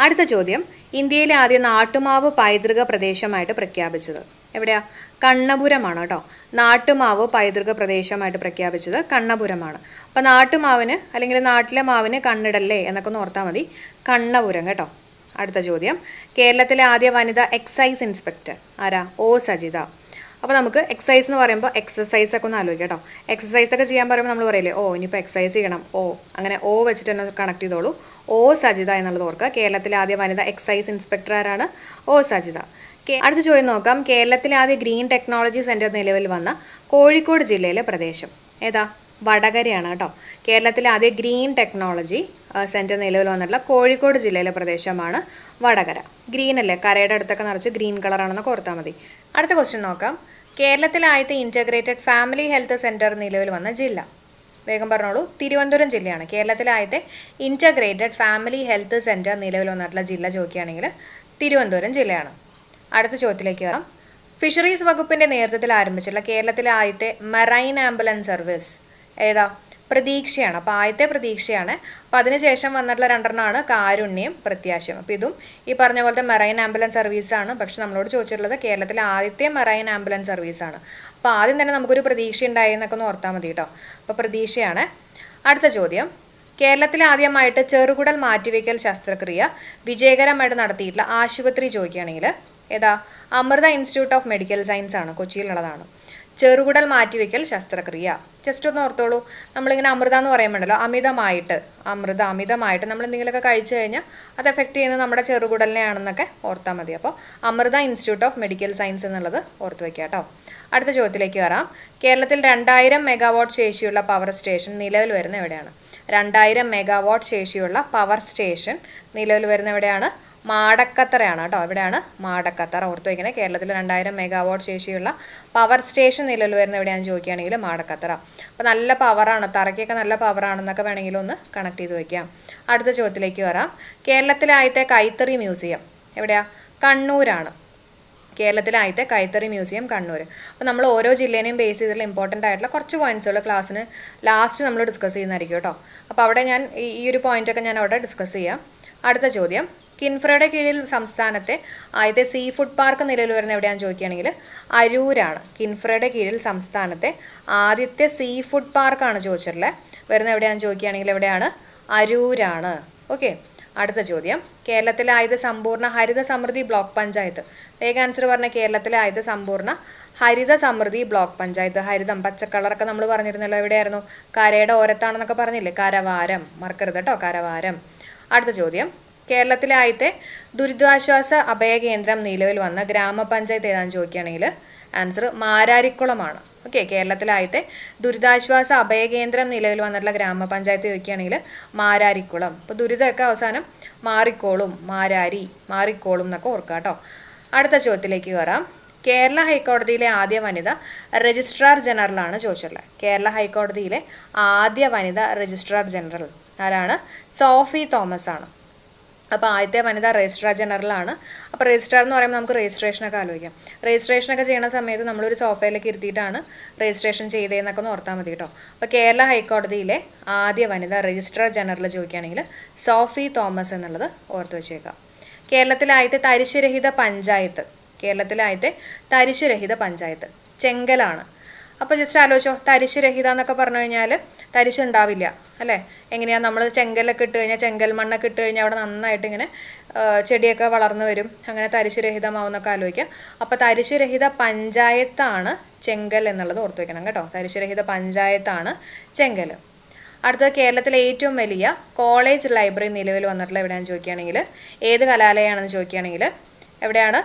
A: അടുത്ത ചോദ്യം. ഇന്ത്യയിലെ ആദ്യ നാട്ടുമാവ് പൈതൃക പ്രദേശമായിട്ട് പ്രഖ്യാപിച്ചത്. എവിടെയാ? കണ്ണപുരമാണ് കേട്ടോ. നാട്ടുമാവ് പൈതൃക പ്രദേശമായിട്ട് പ്രഖ്യാപിച്ചത് കണ്ണപുരമാണ്. അപ്പോൾ നാട്ടുമാവിന് അല്ലെങ്കിൽ നാട്ടിലെ മാവിന് കണ്ണിടല്ലേ എന്നൊക്കെ ഒന്ന് ഓർത്താൽ മതി. കണ്ണപുരം കേട്ടോ. അടുത്ത ചോദ്യം. കേരളത്തിലെ ആദ്യ വനിത എക്സൈസ് ഇൻസ്പെക്ടർ ആരാ? ഓ സജിത. അപ്പോൾ നമുക്ക് എക്സസൈസ് എന്ന് പറയുമ്പോൾ എക്സസൈസ് ഒക്കെ ഒന്ന് ആലോചിക്കാം കേട്ടോ എക്സസൈസ് ഒക്കെ ചെയ്യാൻ പറയുമ്പോൾ നമ്മൾ പറയില്ലേ ഓ ഇനിയിപ്പോൾ എക്സസൈസ് ചെയ്യണം. ഓ അങ്ങനെ ഓ വെച്ചിട്ട് തന്നെ കണക്ട് ചെയ്തോളൂ. ഓ സജിത എന്നുള്ളത് ഓർക്കുക. കേരളത്തിലെ ആദ്യ വനിത എക്സൈസ് ഇൻസ്പെക്ടർ ആരാണ്? ഓ സജിത. അടുത്ത ചോദ്യം നോക്കാം. കേരളത്തിലെ ആദ്യ ഗ്രീൻ ടെക്നോളജി സെന്റർ നിലവിൽ വന്ന കോഴിക്കോട് ജില്ലയിലെ പ്രദേശം ഏതാ? വടകരയാണ് കേട്ടോ. കേരളത്തിലെ ആദ്യ ഗ്രീൻ ടെക്നോളജി സെന്റർ നിലവിൽ വന്നിട്ടുള്ള കോഴിക്കോട് ജില്ലയിലെ പ്രദേശമാണ് വടകര. ഗ്രീൻ അല്ലേ? കരയുടെ അടുത്തൊക്കെ നിറച്ച് ഗ്രീൻ കളറാണെന്നൊക്കെ ഓർത്താൽ മതി. അടുത്ത ക്വസ്റ്റ്യൻ നോക്കാം. കേരളത്തിലെ ആദ്യത്തെ ഇന്റഗ്രേറ്റഡ് ഫാമിലി ഹെൽത്ത് സെന്റർ നിലവിൽ വന്ന ജില്ല. വേഗം പറഞ്ഞോളൂ തിരുവനന്തപുരം ജില്ലയാണ്. കേരളത്തിലെ ആദ്യത്തെ ഇന്റഗ്രേറ്റഡ് ഫാമിലി ഹെൽത്ത് സെന്റർ നിലവിൽ വന്നിട്ടുള്ള ജില്ല ചോദിക്കുകയാണെങ്കിൽ തിരുവനന്തപുരം ജില്ലയാണ്. അടുത്ത ചോദ്യത്തിലേക്ക് വരാം. ഫിഷറീസ് വകുപ്പിന്റെ നേതൃത്വത്തിൽ ആരംഭിച്ചിട്ടുള്ള കേരളത്തിലെ ആദ്യത്തെ മറൈൻ ആംബുലൻസ് സർവീസ് ഏതാ? പ്രതീക്ഷയാണ്. അപ്പോൾ ആദ്യത്തെ പ്രതീക്ഷയാണ്. അപ്പോൾ അതിനുശേഷം വന്നിട്ടുള്ള രണ്ടെണ്ണമാണ് കാരുണ്യം പ്രത്യാശയും അപ്പോൾ ഇതും ഈ പറഞ്ഞ പോലത്തെ മെറൈൻ ആംബുലൻസ് സർവീസാണ് പക്ഷെ നമ്മളോട് ചോദിച്ചിട്ടുള്ളത് കേരളത്തിലെ ആദ്യത്തെ മെറൈൻ ആംബുലൻസ് സർവീസാണ് അപ്പോൾ ആദ്യം തന്നെ നമുക്കൊരു പ്രതീക്ഷ ഉണ്ടായി എന്നൊക്കെ ഒന്ന് ഓർത്താൽ മതി കേട്ടോ. അപ്പോൾ പ്രതീക്ഷയാണ്. അടുത്ത ചോദ്യം. കേരളത്തിൽ ആദ്യമായിട്ട് ചെറുകുടൽ മാറ്റിവെക്കൽ ശസ്ത്രക്രിയ വിജയകരമായിട്ട് നടത്തിയിട്ടുള്ള ആശുപത്രി ചോദിക്കുകയാണെങ്കിൽ ഏതാ? Amrita institute of medical science ആണ് കൊച്ചിയിലുള്ളതാണ്. ചെറുകുടൽ മാറ്റിവെക്കൽ ശസ്ത്രക്രിയ. ജസ്റ്റ് ഒന്ന് ഓർത്തോളൂ നമ്മളിങ്ങനെ അമൃത എന്ന് പറയുമ്പോണ്ടല്ലോ അമിതമായിട്ട് അമൃത അമിതമായിട്ട് നമ്മൾ എന്തെങ്കിലുമൊക്കെ കഴിച്ചു കഴിഞ്ഞാൽ അത് എഫക്റ്റ് ചെയ്യുന്നത് നമ്മുടെ ചെറുകുടലിനെയാണെന്നൊക്കെ ഓർത്താൽ മതി. അപ്പോൾ Amrita institute of medical science എന്നുള്ളത് ഓർത്ത് വയ്ക്കുക കേട്ടോ. അടുത്ത ചോദ്യത്തിലേക്ക് വരാം. കേരളത്തിൽ രണ്ടായിരം മെഗാവാട്ട് ശേഷിയുള്ള പവർ സ്റ്റേഷൻ നിലവിൽ വരുന്ന എവിടെയാണ്? രണ്ടായിരം മെഗാവാട്ട് ശേഷിയുള്ള പവർ സ്റ്റേഷൻ നിലവിൽ വരുന്ന എവിടെയാണ്? മാടക്കത്തറയാണ് കേട്ടോ. ഇവിടെയാണ് മാടക്കത്തറ. ഓർത്ത് വയ്ക്കുന്നത് കേരളത്തിൽ രണ്ടായിരം മെഗാവാട്ട് ശേഷിയുള്ള പവർ സ്റ്റേഷൻ നിലവിൽ വരുന്ന എവിടെയാണെന്ന് ചോദിക്കുകയാണെങ്കിൽ മാടക്കത്തറ. അപ്പോൾ നല്ല പവറാണ് തറയ്ക്കൊക്കെ നല്ല പവറാണെന്നൊക്കെ വേണമെങ്കിൽ ഒന്ന് കണക്ട് ചെയ്ത് വയ്ക്കാം അടുത്ത ചോദ്യത്തിലേക്ക് വരാം. കേരളത്തിലെ കൈത്തറി മ്യൂസിയം എവിടെയാ? കണ്ണൂരാണ്. കേരളത്തിലെ ആദ്യത്തെ കൈത്തറി മ്യൂസിയം കണ്ണൂർ അപ്പോൾ നമ്മൾ ഓരോ ജില്ലേനെയും ബേസ് ചെയ്തിട്ടുള്ള ഇമ്പോർട്ടന്റ് ആയിട്ടുള്ള കുറച്ച് പോയിന്റ്സുകൾ ക്ലാസ്സിന് ലാസ്റ്റ് നമ്മൾ ഡിസ്കസ് ചെയ്യുന്നതായിരിക്കും കേട്ടോ. അപ്പോൾ അവിടെ ഞാൻ ഈ ഒരു പോയിന്റൊക്കെ ഞാൻ അവിടെ ഡിസ്കസ് ചെയ്യാം. അടുത്ത ചോദ്യം. കിൻഫ്രയുടെ കീഴിൽ സംസ്ഥാനത്തെ ആദ്യത്തെ സീ ഫുഡ് പാർക്ക് നിലവിൽ വരുന്ന എവിടെയാണെന്ന് ചോദിക്കുകയാണെങ്കിൽ അരൂരാണ്. കിൻഫ്രയുടെ കീഴിൽ സംസ്ഥാനത്തെ ആദ്യത്തെ സീ ഫുഡ് പാർക്കാണ് ചോദിച്ചിട്ടുള്ളത്. വരുന്ന എവിടെയാണെന്ന് ചോദിക്കുകയാണെങ്കിൽ എവിടെയാണ്? അരൂരാണ്. ഓക്കെ അടുത്ത ചോദ്യം. കേരളത്തിലെ ആയുധ സമ്പൂർണ ഹരിത സമൃദ്ധി ബ്ലോക്ക് പഞ്ചായത്ത്. വേഗ ആൻസർ പറഞ്ഞ. കേരളത്തിലെ ആയുധ സമ്പൂർണ ഹരിത സമൃദ്ധി ബ്ലോക്ക് പഞ്ചായത്ത്. ഹരിതം പച്ചക്കളറൊക്കെ നമ്മൾ പറഞ്ഞിരുന്നല്ലോ എവിടെയായിരുന്നു? കരയുടെ ഓരത്താണെന്നൊക്കെ പറഞ്ഞില്ലേ? കരവാരം. മറക്കരുത് കേട്ടോ കരവാരം. അടുത്ത ചോദ്യം. കേരളത്തിലെ ആദ്യത്തെ ദുരിതാശ്വാസ അഭയകേന്ദ്രം നിലവിൽ വന്ന ഗ്രാമപഞ്ചായത്ത് ഏതാണെന്ന് ചോദിക്കുകയാണെങ്കിൽ ആൻസർ മാരാരിക്കുളമാണ്. ഓക്കെ കേരളത്തിലെ ആദ്യത്തെ ദുരിതാശ്വാസ അഭയകേന്ദ്രം നിലവിൽ വന്നിട്ടുള്ള ഗ്രാമപഞ്ചായത്ത് ചോദിക്കുകയാണെങ്കിൽ മാരാരിക്കുളം. അപ്പോൾ ദുരിതമൊക്കെ അവസാനം മാറിക്കോളും മാരാരി മാറിക്കോളും എന്നൊക്കെ ഓർക്കുക കേട്ടോ. അടുത്ത ചോദ്യത്തിലേക്ക് കയറാം. കേരള ഹൈക്കോടതിയിലെ ആദ്യ വനിത രജിസ്ട്രാർ ജനറലാണ് ചോദിച്ചിട്ടുള്ളത്. കേരള ഹൈക്കോടതിയിലെ ആദ്യ വനിത രജിസ്ട്രാർ ജനറൽ ആരാണ്? സോഫി തോമസ് ആണ്. അപ്പോൾ ആദ്യത്തെ വനിത രജിസ്ട്രാർ ജനറലാണ്. അപ്പോൾ രജിസ്ട്രാർ എന്ന് പറയുമ്പോൾ നമുക്ക് രജിസ്ട്രേഷനൊക്കെ ആലോചിക്കാം. രജിസ്ട്രേഷനൊക്കെ ചെയ്യുന്ന സമയത്ത് നമ്മളൊരു സോഫയിലേക്ക് ഇരുത്തിയിട്ടാണ് രജിസ്ട്രേഷൻ ചെയ്തതെന്നൊക്കെ ഒന്ന് ഓർത്താൽ മതി കേട്ടോ. അപ്പോൾ കേരള ഹൈക്കോടതിയിലെ ആദ്യ വനിത രജിസ്ട്രാർ ജനറൽ ചോദിക്കുകയാണെങ്കിൽ സോഫി തോമസ് എന്നുള്ളത് ഓർത്ത് വെച്ചേക്കാം കേരളത്തിലെ ആദ്യത്തെ തരിശുരഹിത പഞ്ചായത്ത്. കേരളത്തിലെ ആദ്യത്തെ തരിശുരഹിത പഞ്ചായത്ത്. ചെങ്കലാണ്. അപ്പോൾ ജസ്റ്റ് ആലോചിച്ചോ തരിശുരഹിത എന്നൊക്കെ പറഞ്ഞു കഴിഞ്ഞാൽ തരിശ് ഉണ്ടാവില്ല അല്ലേ? എങ്ങനെയാണ് നമ്മൾ ചെങ്കലൊക്കെ ഇട്ട് കഴിഞ്ഞാൽ ചെങ്കൽ മണ്ണൊക്കെ ഇട്ട് കഴിഞ്ഞാൽ അവിടെ നന്നായിട്ട് ഇങ്ങനെ ചെടിയൊക്കെ വളർന്നു വരും. അങ്ങനെ തരിശ് രഹിതമാവുന്നൊക്കെ ആലോചിക്കാം. അപ്പോൾ തരിശ് രഹിത പഞ്ചായത്താണ് ചെങ്കൽ എന്നുള്ളത് ഓർത്ത് വെക്കണം കേട്ടോ. തരിശ് രഹിത പഞ്ചായത്താണ് ചെങ്കൽ. അടുത്തത് കേരളത്തിലെ ഏറ്റവും വലിയ കോളേജ് ലൈബ്രറി നിലവിൽ വന്നിട്ടുള്ള എവിടെയാണെന്ന് ചോദിക്കുകയാണെങ്കിൽ ഏത് കലാലയമാണെന്ന് ചോദിക്കുകയാണെങ്കിൽ എവിടെയാണ്?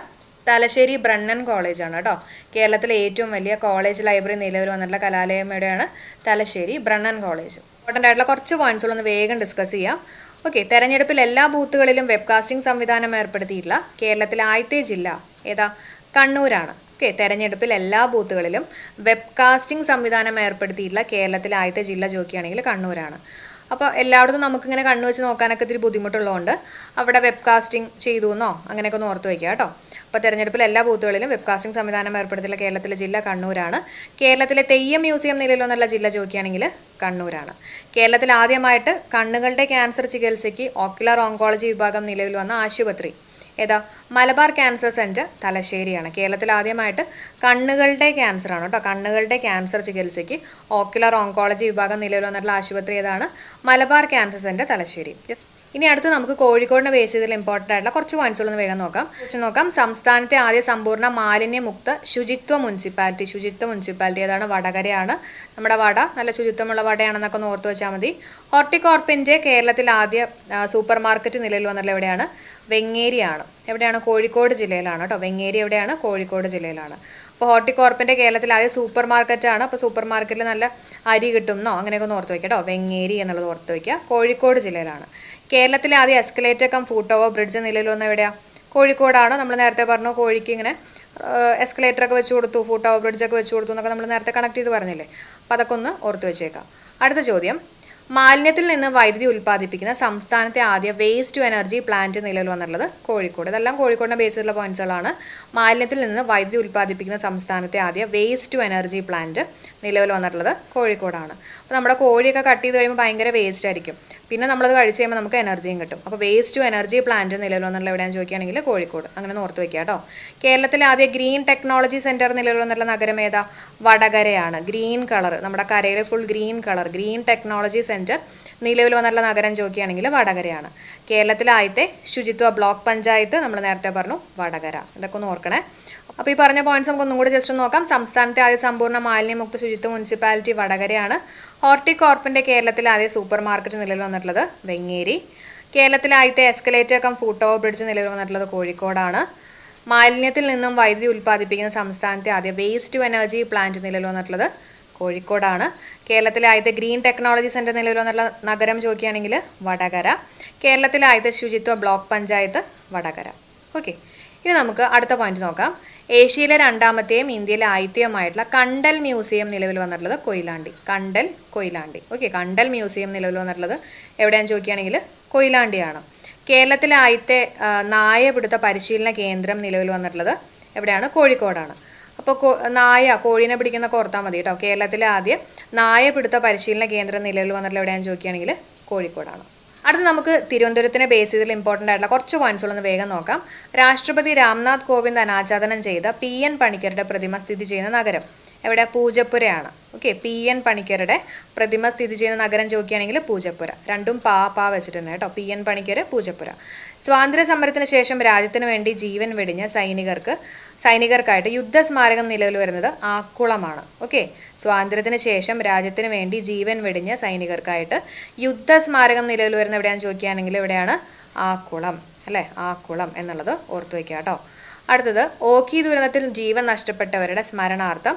A: തലശ്ശേരി ബ്രണ്ണൻ കോളേജാണ് കേട്ടോ. കേരളത്തിലെ ഏറ്റവും വലിയ കോളേജ് ലൈബ്രറി നിലവിൽ വന്നിട്ടുള്ള കലാലയം എവിടെയാണ്? Thalassery Brennen college. ഇമ്പോർട്ടന്റ് ആയിട്ടുള്ള കുറച്ച് പോയിന്റ്സുകളൊന്ന് വേഗം ഡിസ്കസ് ചെയ്യാം. ഓക്കെ തെരഞ്ഞെടുപ്പിൽ എല്ലാ ബൂത്തുകളിലും വെബ്കാസ്റ്റിംഗ് സംവിധാനം ഏർപ്പെടുത്തിയിട്ടുള്ള കേരളത്തിലെ ആദ്യത്തെ ജില്ല ഏതാ? കണ്ണൂരാണ്. ഓക്കെ തെരഞ്ഞെടുപ്പിൽ എല്ലാ ബൂത്തുകളിലും വെബ്കാസ്റ്റിംഗ് സംവിധാനം ഏർപ്പെടുത്തിയിട്ടുള്ള കേരളത്തിലെ ആദ്യത്തെ ജില്ല ചോദിക്കുകയാണെങ്കിൽ കണ്ണൂരാണ്. അപ്പോൾ എല്ലായിടത്തും നമുക്കിങ്ങനെ കണ്ണു വെച്ച് നോക്കാനൊക്കെ ഇത്തിരി ബുദ്ധിമുട്ടുള്ളതുകൊണ്ട് അവിടെ വെബ്കാസ്റ്റിംഗ് ചെയ്തു എന്നോ അങ്ങനെയൊക്കെ ഒന്ന് ഓർത്ത് വയ്ക്കുക കേട്ടോ. അപ്പോൾ തെരഞ്ഞെടുപ്പിൽ എല്ലാ ബൂത്തുകളിലും വെബ്കാസ്റ്റിംഗ് സംവിധാനം ഏർപ്പെടുത്തിയുള്ള കേരളത്തിലെ ജില്ല കണ്ണൂരാണ്. കേരളത്തിലെ തെയ്യം മ്യൂസിയം നിലവിൽ വന്നുള്ള ജില്ല ചോദിക്കുകയാണെങ്കിൽ കണ്ണൂരാണ്. കേരളത്തിൽ ആദ്യമായിട്ട് കണ്ണുകളുടെ ക്യാൻസർ ചികിത്സയ്ക്ക് ഓക്യുലർ ഓങ്കോളജി വിഭാഗം നിലവിൽ വന്ന ആശുപത്രി. ഏതാ? മലബാർ ക്യാൻസർ സെന്റർ തലശ്ശേരിയാണ്. കേരളത്തിൽ ആദ്യമായിട്ട് കണ്ണുകളുടെ ക്യാൻസറാണ് കേട്ടോ. കണ്ണുകളുടെ ക്യാൻസർ ചികിത്സയ്ക്ക് ഓക്യുലർ ഓങ്കോളജി വിഭാഗം നിലവിൽ വന്നിട്ടുള്ള ആശുപത്രി ഏതാണ്? Malabar cancer centre Thalassery. ഇനി അടുത്ത് നമുക്ക് കോഴിക്കോടിനെ ബേസ് ചെയ്തിട്ട് ഇമ്പോർട്ടന്റ് ആയിട്ടുള്ള കുറച്ച് പോയിന്റ്സുകളൊന്ന് വേഗം നോക്കാം. കുറച്ച് നോക്കാം. സംസ്ഥാനത്തെ ആദ്യ സമ്പൂർണ മാലിന്യമുക്ത ശുചിത്വ മുനിസിപ്പാലിറ്റി ശുചിത്വ മുനിസിപ്പാലിറ്റി ഏതാണ്? വടകരയാണ്. നമ്മുടെ വട നല്ല ശുചിത്വമുള്ള വടയാണെന്നൊക്കെ ഒന്ന് ഓർത്ത് വെച്ചാൽ മതി. ഹോർട്ടികോർപ്പിന്റെ കേരളത്തിൽ ആദ്യ സൂപ്പർ മാർക്കറ്റ് നിലയിൽ വന്നിട്ടുള്ള എവിടെയാണ്? വെങ്ങേരിയാണ്. എവിടെയാണ്? കോഴിക്കോട് ജില്ലയിലാണ് കേട്ടോ. വെങ്ങേരി എവിടെയാണ്? കോഴിക്കോട് ജില്ലയിലാണ്. അപ്പോൾ ഹോർട്ടികോർപ്പിന്റെ കേരളത്തിൽ ആദ്യ സൂപ്പർ മാർക്കറ്റാണ് അപ്പോൾ സൂപ്പർ മാർക്കറ്റിൽ നല്ല അരി കിട്ടുമെന്നോ അങ്ങനെയൊക്കെ ഒന്ന് ഓർത്ത് വയ്ക്കാം കേട്ടോ. വെങ്ങേരി എന്നുള്ളത് ഓർത്ത് വയ്ക്കുക കോഴിക്കോട് ജില്ലയിലാണ്. കേരളത്തിലെ ആദ്യ escalator cum foot over bridge നിലവിൽ വന്ന എവിടെയാണ് കോഴിക്കോടാണ്. നമ്മൾ നേരത്തെ പറഞ്ഞു കോഴിക്ക് ഇങ്ങനെ എസ്കലേറ്റർ ഒക്കെ വെച്ച് കൊടുത്തു ഫൂട്ട് ഓവർ ബ്രിഡ്ജ് ഒക്കെ വെച്ച് കൊടുത്തു എന്നൊക്കെ നമ്മൾ നേരത്തെ കണക്ട് ചെയ്ത് പറഞ്ഞില്ലേ? അപ്പോൾ അതൊക്കെ ഒന്ന് ഓർത്ത് വെച്ചേക്കാം. അടുത്ത ചോദ്യം. മാലിന്യത്തിൽ നിന്ന് വൈദ്യുതി ഉൽപ്പാദിപ്പിക്കുന്ന സംസ്ഥാനത്തെ ആദ്യ വേസ്റ്റ് ടു എനർജി പ്ലാന്റ് നിലവിൽ വന്നിട്ടുള്ളത് കോഴിക്കോട്. ഇതെല്ലാം കോഴിക്കോടിനെ ബേസിലുള്ള പോയിന്റ്സുകളാണ് മാലിന്യത്തിൽ നിന്ന് വൈദ്യുതി ഉൽപ്പാദിപ്പിക്കുന്ന സംസ്ഥാനത്തെ ആദ്യ വേസ്റ്റ് ടു എനർജി പ്ലാന്റ് നിലവിൽ വന്നിട്ടുള്ളത് കോഴിക്കോടാണ്. അപ്പോൾ നമ്മുടെ കോഴിയൊക്കെ കട്ട് ചെയ്ത് കഴിയുമ്പോൾ ഭയങ്കര വേസ്റ്റ് ആയിരിക്കും. പിന്നെ നമ്മളത് കഴിച്ച് കഴിയുമ്പോൾ നമുക്ക് എനർജിയും കിട്ടും. അപ്പോൾ വേസ്റ്റ് ടു എനർജി പ്ലാന്റ് നിലവിൽ വന്നിട്ടുള്ള എവിടെയാണെന്ന് ചോദിക്കുകയാണെങ്കിൽ കോഴിക്കോട്. അങ്ങനെ ഓർത്ത് വയ്ക്കുക കേട്ടോ. കേരളത്തിലെ ആദ്യ ഗ്രീൻ ടെക്നോളജി സെന്റർ നിലവിൽ വന്നിട്ടുള്ള നഗരം ഏതാ? വടകരയാണ്. ഗ്രീൻ കളർ നമ്മുടെ കരയിൽ full green colour green technology centre നിലവിൽ വന്നിട്ടുള്ള നഗരം ചോദിക്കുകയാണെങ്കിൽ വടകരയാണ്. കേരളത്തിലെ ആദ്യത്തെ ശുചിത്വ ബ്ലോക്ക് പഞ്ചായത്ത് നമ്മൾ നേരത്തെ പറഞ്ഞു വടകര. ഇതൊക്കെ ഒന്ന് ഓർക്കണേ. അപ്പോൾ ഈ പറഞ്ഞ പോയിന്റ്സ് നമുക്ക് ഒന്നും കൂടി ജസ്റ്റ് ഒന്ന് നോക്കാം. സംസ്ഥാനത്തെ ആദ്യ സമ്പൂർണ മാലിന്യമുക്ത ശുചിത്വ മുനിസിപ്പാലിറ്റി വടകരയാണ്. ഹോർട്ടികോർപ്പിന്റെ കേരളത്തിലെ ആദ്യ സൂപ്പർ മാർക്കറ്റ് നിലവിൽ വന്നിട്ടുള്ളത് വെങ്ങേരി. കേരളത്തിലെ ആദ്യത്തെ escalator cum foot over bridge നിലവിൽ വന്നിട്ടുള്ളത് കോഴിക്കോടാണ്. മാലിന്യത്തിൽ നിന്നും വൈദ്യുതി ഉൽപ്പാദിപ്പിക്കുന്ന സംസ്ഥാനത്തെ ആദ്യ വേസ്റ്റ് ടു എനർജി പ്ലാന്റ് നിലവിൽ വന്നിട്ടുള്ളത് കോഴിക്കോടാണ്. കേരളത്തിലെ ആദ്യത്തെ ഗ്രീൻ ടെക്നോളജി സെന്റർ നിലവിൽ വന്നിട്ടുള്ള നഗരം ചോദിക്കുകയാണെങ്കിൽ വടകര. കേരളത്തിലെ ആദ്യത്തെ ശുചിത്വ ബ്ലോക്ക് പഞ്ചായത്ത് വടകര. ഓക്കെ ഇനി നമുക്ക് അടുത്ത പോയിന്റ് നോക്കാം. ഏഷ്യയിലെ രണ്ടാമത്തെയും ഇന്ത്യയിലെ ആദ്യത്തെയുമായിട്ടുള്ള കണ്ടൽ മ്യൂസിയം നിലവിൽ വന്നിട്ടുള്ളത് കൊയിലാണ്ടി. കണ്ടൽ കൊയിലാണ്ടി. ഓക്കെ കണ്ടൽ മ്യൂസിയം നിലവിൽ വന്നിട്ടുള്ളത് എവിടെയാണെന്ന് ചോദിക്കുകയാണെങ്കിൽ കൊയിലാണ്ടിയാണ്. കേരളത്തിലെ ആദ്യത്തെ നായ നായപിടുത്ത പരിശീലന കേന്ദ്രം നിലവിൽ വന്നിട്ടുള്ളത് എവിടെയാണ്? കോഴിക്കോടാണ്. അപ്പോൾ നായ കോഴീനെ പിടിക്കുന്ന കോർത്താൽ മതി കേട്ടോ. കേരളത്തിലെ ആദ്യം നായ പിടുത്ത പരിശീലന കേന്ദ്രം നിലവിൽ വന്നിട്ടുള്ള എവിടെയാണെന്ന് ചോദിക്കുകയാണെങ്കിൽ കോഴിക്കോടാണ്. അടുത്ത് നമുക്ക് തിരുവനന്തപുരത്തിനെ ബേസ് ചെയ്തിൽ ഇമ്പോർട്ടന്റ് ആയിട്ടുള്ള കുറച്ച് പോയിന്റ്സുകളൊന്ന് വേഗം നോക്കാം. രാഷ്ട്രപതി രാംനാഥ് കോവിന്ദ് അനാച്ഛാദനം ചെയ്ത പി എൻ പണിക്കരുടെ പ്രതിമ സ്ഥിതി ചെയ്യുന്ന നഗരം. എവിടെ? പൂജപ്പുരയാണ്. ഓക്കെ പി എൻ പണിക്കരുടെ പ്രതിമ സ്ഥിതി ചെയ്യുന്ന നഗരം ചോദിക്കുകയാണെങ്കിൽ പൂജപ്പുര. രണ്ടും പാ പാ വെച്ചിട്ടുണ്ട് കേട്ടോ. P N Panicker Poojappura. സ്വാതന്ത്ര്യ സമരത്തിന് ശേഷം രാജ്യത്തിന് വേണ്ടി ജീവൻ വെടിഞ്ഞ സൈനികർക്ക് സൈനികർക്കായിട്ട് യുദ്ധ സ്മാരകം നിലവിൽ വരുന്നത് ആക്കുളമാണ്. ഓക്കെ സ്വാതന്ത്ര്യത്തിന് ശേഷം രാജ്യത്തിന് വേണ്ടി ജീവൻ വെടിഞ്ഞ സൈനികർക്കായിട്ട് യുദ്ധ സ്മാരകം നിലവിൽ വരുന്ന എവിടെയാണെന്ന് ചോദിക്കുകയാണെങ്കിൽ എവിടെയാണ് ആക്കുളം. അല്ലേ? ആക്കുളം എന്നുള്ളത് ഓർത്തു വയ്ക്കുക കേട്ടോ. അടുത്തത് ഓക്കി ദുരന്തത്തിൽ ജീവൻ നഷ്ടപ്പെട്ടവരുടെ സ്മരണാർത്ഥം.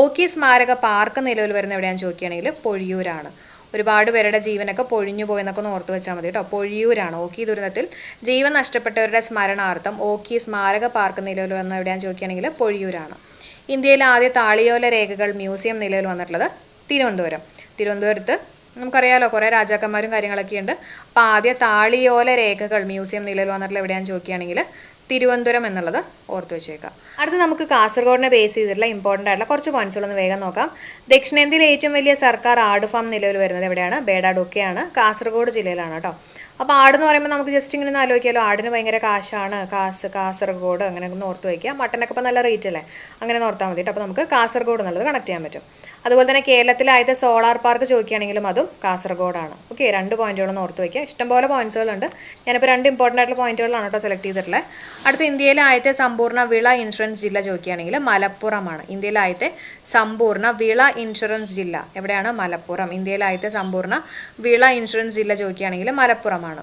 A: ഓക്കി സ്മാരക പാർക്ക് നിലവിൽ വരുന്ന എവിടെയാണെന്ന് ചോദിക്കുകയാണെങ്കിൽ പൊഴിയൂരാണ്. ഒരുപാട് പേരുടെ ജീവനൊക്കെ പൊഴിഞ്ഞു പോയെന്നൊക്കെ ഒന്ന് ഓർത്ത് വെച്ചാൽ മതി കേട്ടോ. പൊഴിയൂരാണ് ഓക്കി ദുരന്തത്തിൽ ജീവൻ നഷ്ടപ്പെട്ടവരുടെ സ്മരണാർത്ഥം ഓക്കി സ്മാരക പാർക്ക് നിലവിൽ വന്ന എവിടെയാണെന്ന് ചോദിക്കുകയാണെങ്കിൽ പൊഴിയൂരാണ്. ഇന്ത്യയിലെ ആദ്യ താളിയോല രേഖകൾ മ്യൂസിയം നിലവിൽ വന്നിട്ടുള്ളത് തിരുവനന്തപുരം. തിരുവനന്തപുരത്ത് നമുക്കറിയാലോ കുറേ രാജാക്കന്മാരും കാര്യങ്ങളൊക്കെ ഉണ്ട് അപ്പോൾ ആദ്യ താളിയോല രേഖകൾ മ്യൂസിയം നിലവിൽ വന്നിട്ടുള്ള എവിടെയാണെന്ന് ചോദിക്കുകയാണെങ്കിൽ തിരുവനന്തപുരം എന്നുള്ളത് ഓർത്ത് വെച്ചേക്കാം. അടുത്ത് നമുക്ക് കാസർഗോഡിനെ ബേസ് ചെയ്തിട്ടുള്ള ഇമ്പോർട്ടന്റ് ആയിട്ടുള്ള കുറച്ച് പോയിന്റ്സുകളൊന്ന് വേഗം നോക്കാം. ദക്ഷിണേന്ത്യയിലെ ഏറ്റവും വലിയ സർക്കാർ ആട് ഫാം നിലവിൽ വരുന്നത് എവിടെയാണ്? ബേഡാഡൊക്കെയാണ് കാസർഗോഡ് ജില്ലയിലാണ് കേട്ടോ അപ്പോൾ ആട് എന്ന് പറയുമ്പോൾ നമുക്ക് ജസ്റ്റ് ഇങ്ങനെ ഒന്ന് ആലോചിക്കാമല്ലോ ആടിന് ഭയങ്കര കാശാണ്. കാസ് കാസർഗോഡ് അങ്ങനെ ഒന്ന് ഓർത്ത് വയ്ക്കുക മട്ടനൊക്കെ ഇപ്പോൾ നല്ല റേറ്റ് അല്ലേ? അങ്ങനെ ഓർത്താൽ മതി അപ്പോൾ നമുക്ക് കാസർഗോഡ് എന്നുള്ളത് കണക്ട് ചെയ്യാൻ പറ്റും. അതുപോലെ തന്നെ കേരളത്തിലായത് സോളാർ പാർക്ക് ചോദിക്കുകയാണെങ്കിലും അതും കാസർഗോഡാണ്. ഓക്കെ രണ്ട് പോയിന്റുകളൊന്ന് ഓർത്ത് വയ്ക്കുക ഇഷ്ടംപോലെ പോയിന്റ്സുകളുണ്ട്. ഞാനിപ്പോൾ രണ്ട് ഇമ്പോർട്ടന്റ് ആയിട്ടുള്ള പോയിന്റുകളാണ് കേട്ടോ സെലക്ട് ചെയ്തിട്ടുള്ളത് അടുത്ത ഇന്ത്യയിലെ ആദ്യത്തെ സമ്പൂർണ വിള ഇൻഷുറൻസ് ജില്ല ചോദിക്കുകയാണെങ്കിൽ മലപ്പുറമാണ്. ഇന്ത്യയിലെ ആദ്യത്തെ സമ്പൂർണ വിള ഇൻഷുറൻസ് ജില്ല. എവിടെയാണ്? മലപ്പുറം. ഇന്ത്യയിലെ ആദ്യത്തെ സമ്പൂർണ വിള ഇൻഷുറൻസ് ജില്ല ചോദിക്കുകയാണെങ്കിൽ മലപ്പുറമാണ്.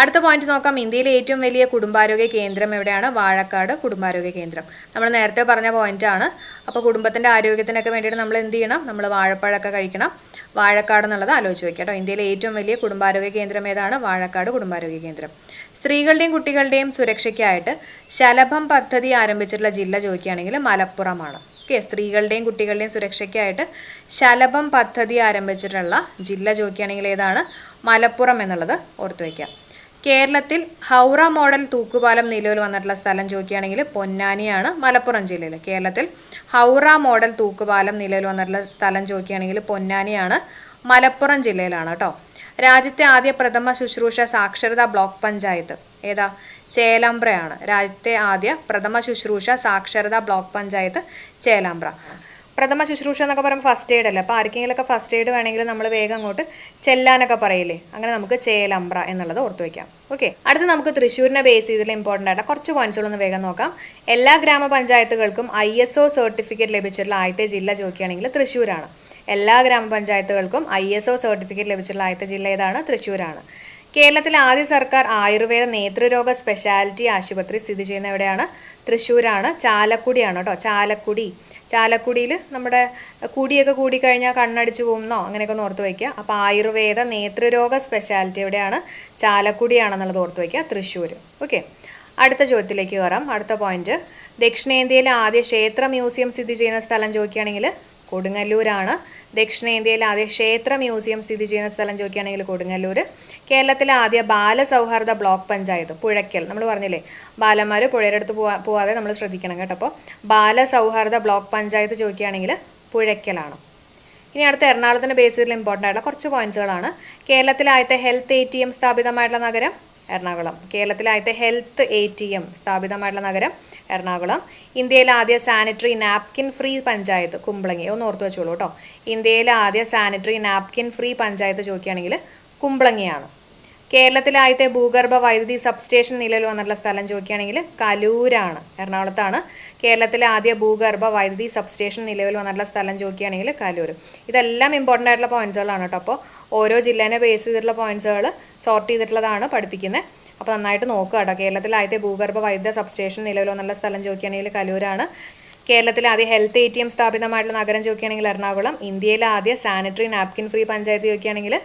A: അടുത്ത പോയിന്റ് നോക്കാം. ഇന്ത്യയിലെ ഏറ്റവും വലിയ കുടുംബാരോഗ്യ കേന്ദ്രം എവിടെയാണ്? വാഴക്കാട് കുടുംബാരോഗ്യ കേന്ദ്രം. നമ്മൾ നേരത്തെ പറഞ്ഞ പോയിന്റ് ആണ്. അപ്പോൾ കുടുംബത്തിന്റെ ആരോഗ്യത്തിനൊക്കെ വേണ്ടിയിട്ട് നമ്മൾ എന്ത് ചെയ്യണം? നമ്മൾ വാഴപ്പഴമൊക്കെ കഴിക്കണം. വാഴക്കാട് എന്നുള്ളത് ആലോചിച്ച് വെക്കുക കേട്ടോ ഇന്ത്യയിലെ ഏറ്റവും വലിയ കുടുംബാരോഗ്യ കേന്ദ്രം ഏതാണ്? വാഴക്കാട് കുടുംബാരോഗ്യ കേന്ദ്രം. സ്ത്രീകളുടെയും കുട്ടികളുടെയും സുരക്ഷയ്ക്കായിട്ട് ശലഭം പദ്ധതി ആരംഭിച്ചിട്ടുള്ള ജില്ല ചോദിക്കുകയാണെങ്കിൽ മലപ്പുറമാണ്. ഓക്കെ സ്ത്രീകളുടെയും കുട്ടികളുടെയും സുരക്ഷയ്ക്കായിട്ട് ശലഭം പദ്ധതി ആരംഭിച്ചിട്ടുള്ള ജില്ല ചോദിക്കുകയാണെങ്കിൽ ഏതാണ്? മലപ്പുറം എന്നുള്ളത് ഓർത്ത് വയ്ക്കുക കേരളത്തിൽ ഹൗറ മോഡൽ തൂക്കുപാലം നിലവിൽ വന്നിട്ടുള്ള സ്ഥലം ചോദിക്കുകയാണെങ്കിൽ പൊന്നാനിയാണ് മലപ്പുറം ജില്ലയിൽ. കേരളത്തിൽ ഹൗറ മോഡൽ തൂക്കുപാലം നിലവിൽ വന്നിട്ടുള്ള സ്ഥലം ചോദിക്കുകയാണെങ്കിൽ പൊന്നാനിയാണ് മലപ്പുറം ജില്ലയിലാണ് കേട്ടോ. രാജ്യത്തെ ആദ്യ പ്രഥമ ശുശ്രൂഷ സാക്ഷരതാ ബ്ലോക്ക് പഞ്ചായത്ത്. ഏതാ? ചേലാമ്പ്രയാണ്. രാജ്യത്തെ ആദ്യ പ്രഥമ ശുശ്രൂഷ സാക്ഷരതാ ബ്ലോക്ക് പഞ്ചായത്ത് ചേലാമ്പ്ര. പ്രഥമ ശുശ്രൂഷ എന്നൊക്കെ പറയുമ്പോൾ ഫസ്റ്റ് എയ്ഡ് അല്ലേ? അപ്പോൾ ആർക്കെങ്കിലുമൊക്കെ ഫസ്റ്റ് എയ്ഡ് വേണമെങ്കിൽ നമ്മൾ വേഗം അങ്ങോട്ട് ചെല്ലാനൊക്കെ പറയില്ലേ? അങ്ങനെ നമുക്ക് ചേലമ്പ്ര എന്നുള്ളത് ഓർത്ത് വയ്ക്കാം ഓക്കെ അടുത്ത് നമുക്ക് തൃശ്ശൂരിനെ ബേസ് ചെയ്തിട്ടുള്ള ഇമ്പോർട്ടന്റ് ആയിട്ട് കുറച്ച് പോയിന്റ്സുകളൊന്ന് വേഗം നോക്കാം. എല്ലാ ഗ്രാമപഞ്ചായത്തുകൾക്കും ഐ എസ് ഒ സർട്ടിഫിക്കറ്റ് ലഭിച്ചിട്ടുള്ള ആദ്യത്തെ ജില്ല ചോദിക്കുകയാണെങ്കിൽ തൃശ്ശൂരാണ്. എല്ലാ ഗ്രാമപഞ്ചായത്തുകൾക്കും ഐ എസ് ഒ സർട്ടിഫിക്കറ്റ് ലഭിച്ചിട്ടുള്ള ആദ്യത്തെ ജില്ല ഏതാണ്? തൃശ്ശൂരാണ്. കേരളത്തിലെ ആദ്യ സർക്കാർ ആയുർവേദ നേതൃരോഗ സ്പെഷ്യാലിറ്റി ആശുപത്രി സ്ഥിതി ചെയ്യുന്ന എവിടെയാണ്? തൃശ്ശൂരാണ്. ചാലക്കുടിയാണ് കേട്ടോ. ചാലക്കുടി. ചാലക്കുടിയിൽ നമ്മുടെ കുടിയൊക്കെ കൂടിക്കഴിഞ്ഞാൽ കണ്ണടിച്ചു പോകുന്നോ? അങ്ങനെയൊക്കെ ഒന്ന് ഓർത്ത് വയ്ക്കുക. അപ്പോൾ ആയുർവേദ നേതൃരോഗ സ്പെഷ്യാലിറ്റി എവിടെയാണ്? ചാലക്കുടിയാണെന്നുള്ളത് ഓർത്ത് വയ്ക്കുക. തൃശ്ശൂർ. ഓക്കെ. അടുത്ത ചോദ്യത്തിലേക്ക് കയറാം. അടുത്ത പോയിന്റ്. ദക്ഷിണേന്ത്യയിലെ ആദ്യ ക്ഷേത്ര മ്യൂസിയം സ്ഥിതി ചെയ്യുന്ന സ്ഥലം ചോദിക്കുകയാണെങ്കിൽ കൊടുങ്ങല്ലൂരാണ്. ദക്ഷിണേന്ത്യയിലെ ആദ്യ ക്ഷേത്ര മ്യൂസിയം സ്ഥിതി ചെയ്യുന്ന സ്ഥലം ചോദിക്കുകയാണെങ്കിൽ കൊടുങ്ങല്ലൂർ കേരളത്തിലെ ആദ്യ ബാലസൗഹാർദ്ദ ബ്ലോക്ക് പഞ്ചായത്ത് പുഴയ്ക്കൽ. നമ്മൾ പറഞ്ഞില്ലേ ബാലന്മാർ പുഴയുടെ അടുത്ത് പോവാ പോവാതെ നമ്മൾ ശ്രദ്ധിക്കണം കേട്ടോ. അപ്പോൾ ബാലസൗഹാർദ്ദ ബ്ലോക്ക് പഞ്ചായത്ത് ചോദിക്കുകയാണെങ്കിൽ പുഴയ്ക്കലാണ്. ഇനി അടുത്ത എറണാകുളത്തിന്റെ ബേസ് ചെയ്തിട്ടുള്ള ഇമ്പോർട്ടന്റ് ആയിട്ടുള്ള കുറച്ച് പോയിന്റ്സുകളാണ് കേരളത്തിലെ ആദ്യത്തെ ഹെൽത്ത് എ ടി എം സ്ഥാപിതമായിട്ടുള്ള നഗരം എറണാകുളം. കേരളത്തിലെ ആദ്യത്തെ ഹെൽത്ത് എ ടി എം സ്ഥാപിതമായിട്ടുള്ള നഗരം എറണാകുളം. ഇന്ത്യയിലെ ആദ്യ sanitary napkin free panchayat Kumbalangi. ഒന്ന് ഓർത്ത് വെച്ചോളൂ കേട്ടോ. ഇന്ത്യയിലെ ആദ്യ സാനിറ്ററി നാപ്കിൻ ഫ്രീ പഞ്ചായത്ത് ചോദിക്കുകയാണെങ്കിൽ കുമ്പളങ്ങിയാണ്. കേരളത്തിലെ ആദ്യത്തെ ഭൂഗർഭ വൈദ്യുതി സബ്സ്റ്റേഷൻ നിലവിൽ വന്നിട്ടുള്ള സ്ഥലം ചോദിക്കുകയാണെങ്കിൽ കലൂരാണ് എറണാകുളത്താണ്. കേരളത്തിലെ ആദ്യ ഭൂഗർഭ വൈദ്യുതി സബ്സ്റ്റേഷൻ നിലവിൽ വന്നിട്ടുള്ള സ്ഥലം ചോദിക്കുകയാണെങ്കിൽ കലൂർ ഇതെല്ലാം ഇമ്പോർട്ടന്റ് ആയിട്ടുള്ള പോയിന്റ്സുകളാണ് കേട്ടോ. അപ്പോൾ ഓരോ ജില്ലേനെ ബേസ് ചെയ്തിട്ടുള്ള പോയിന്റ്സുകൾ സോർട്ട് ചെയ്തിട്ടുള്ളതാണ് പഠിപ്പിക്കുന്നത് അപ്പോൾ നന്നായിട്ട് നോക്കുക കേട്ടോ. കേരളത്തിലെ ആദ്യത്തെ ഭൂഗർഭ വൈദ്യുത സബ്സ്റ്റേഷൻ നിലവിൽ വന്നിട്ടുള്ള സ്ഥലം ചോദിക്കുകയാണെങ്കിൽ കലൂരാണ്. കേരളത്തിലെ ആദ്യ ഹെൽത്ത് എ ടി എം സ്ഥാപിതമായിട്ടുള്ള നഗരം ചോദിക്കുകയാണെങ്കിൽ എറണാകുളം. ഇന്ത്യയിലെ ആദ്യ സാനിറ്ററി നാപ്കിൻ ഫ്രീ പഞ്ചായത്ത് ചോദിക്കുകയാണെങ്കിൽ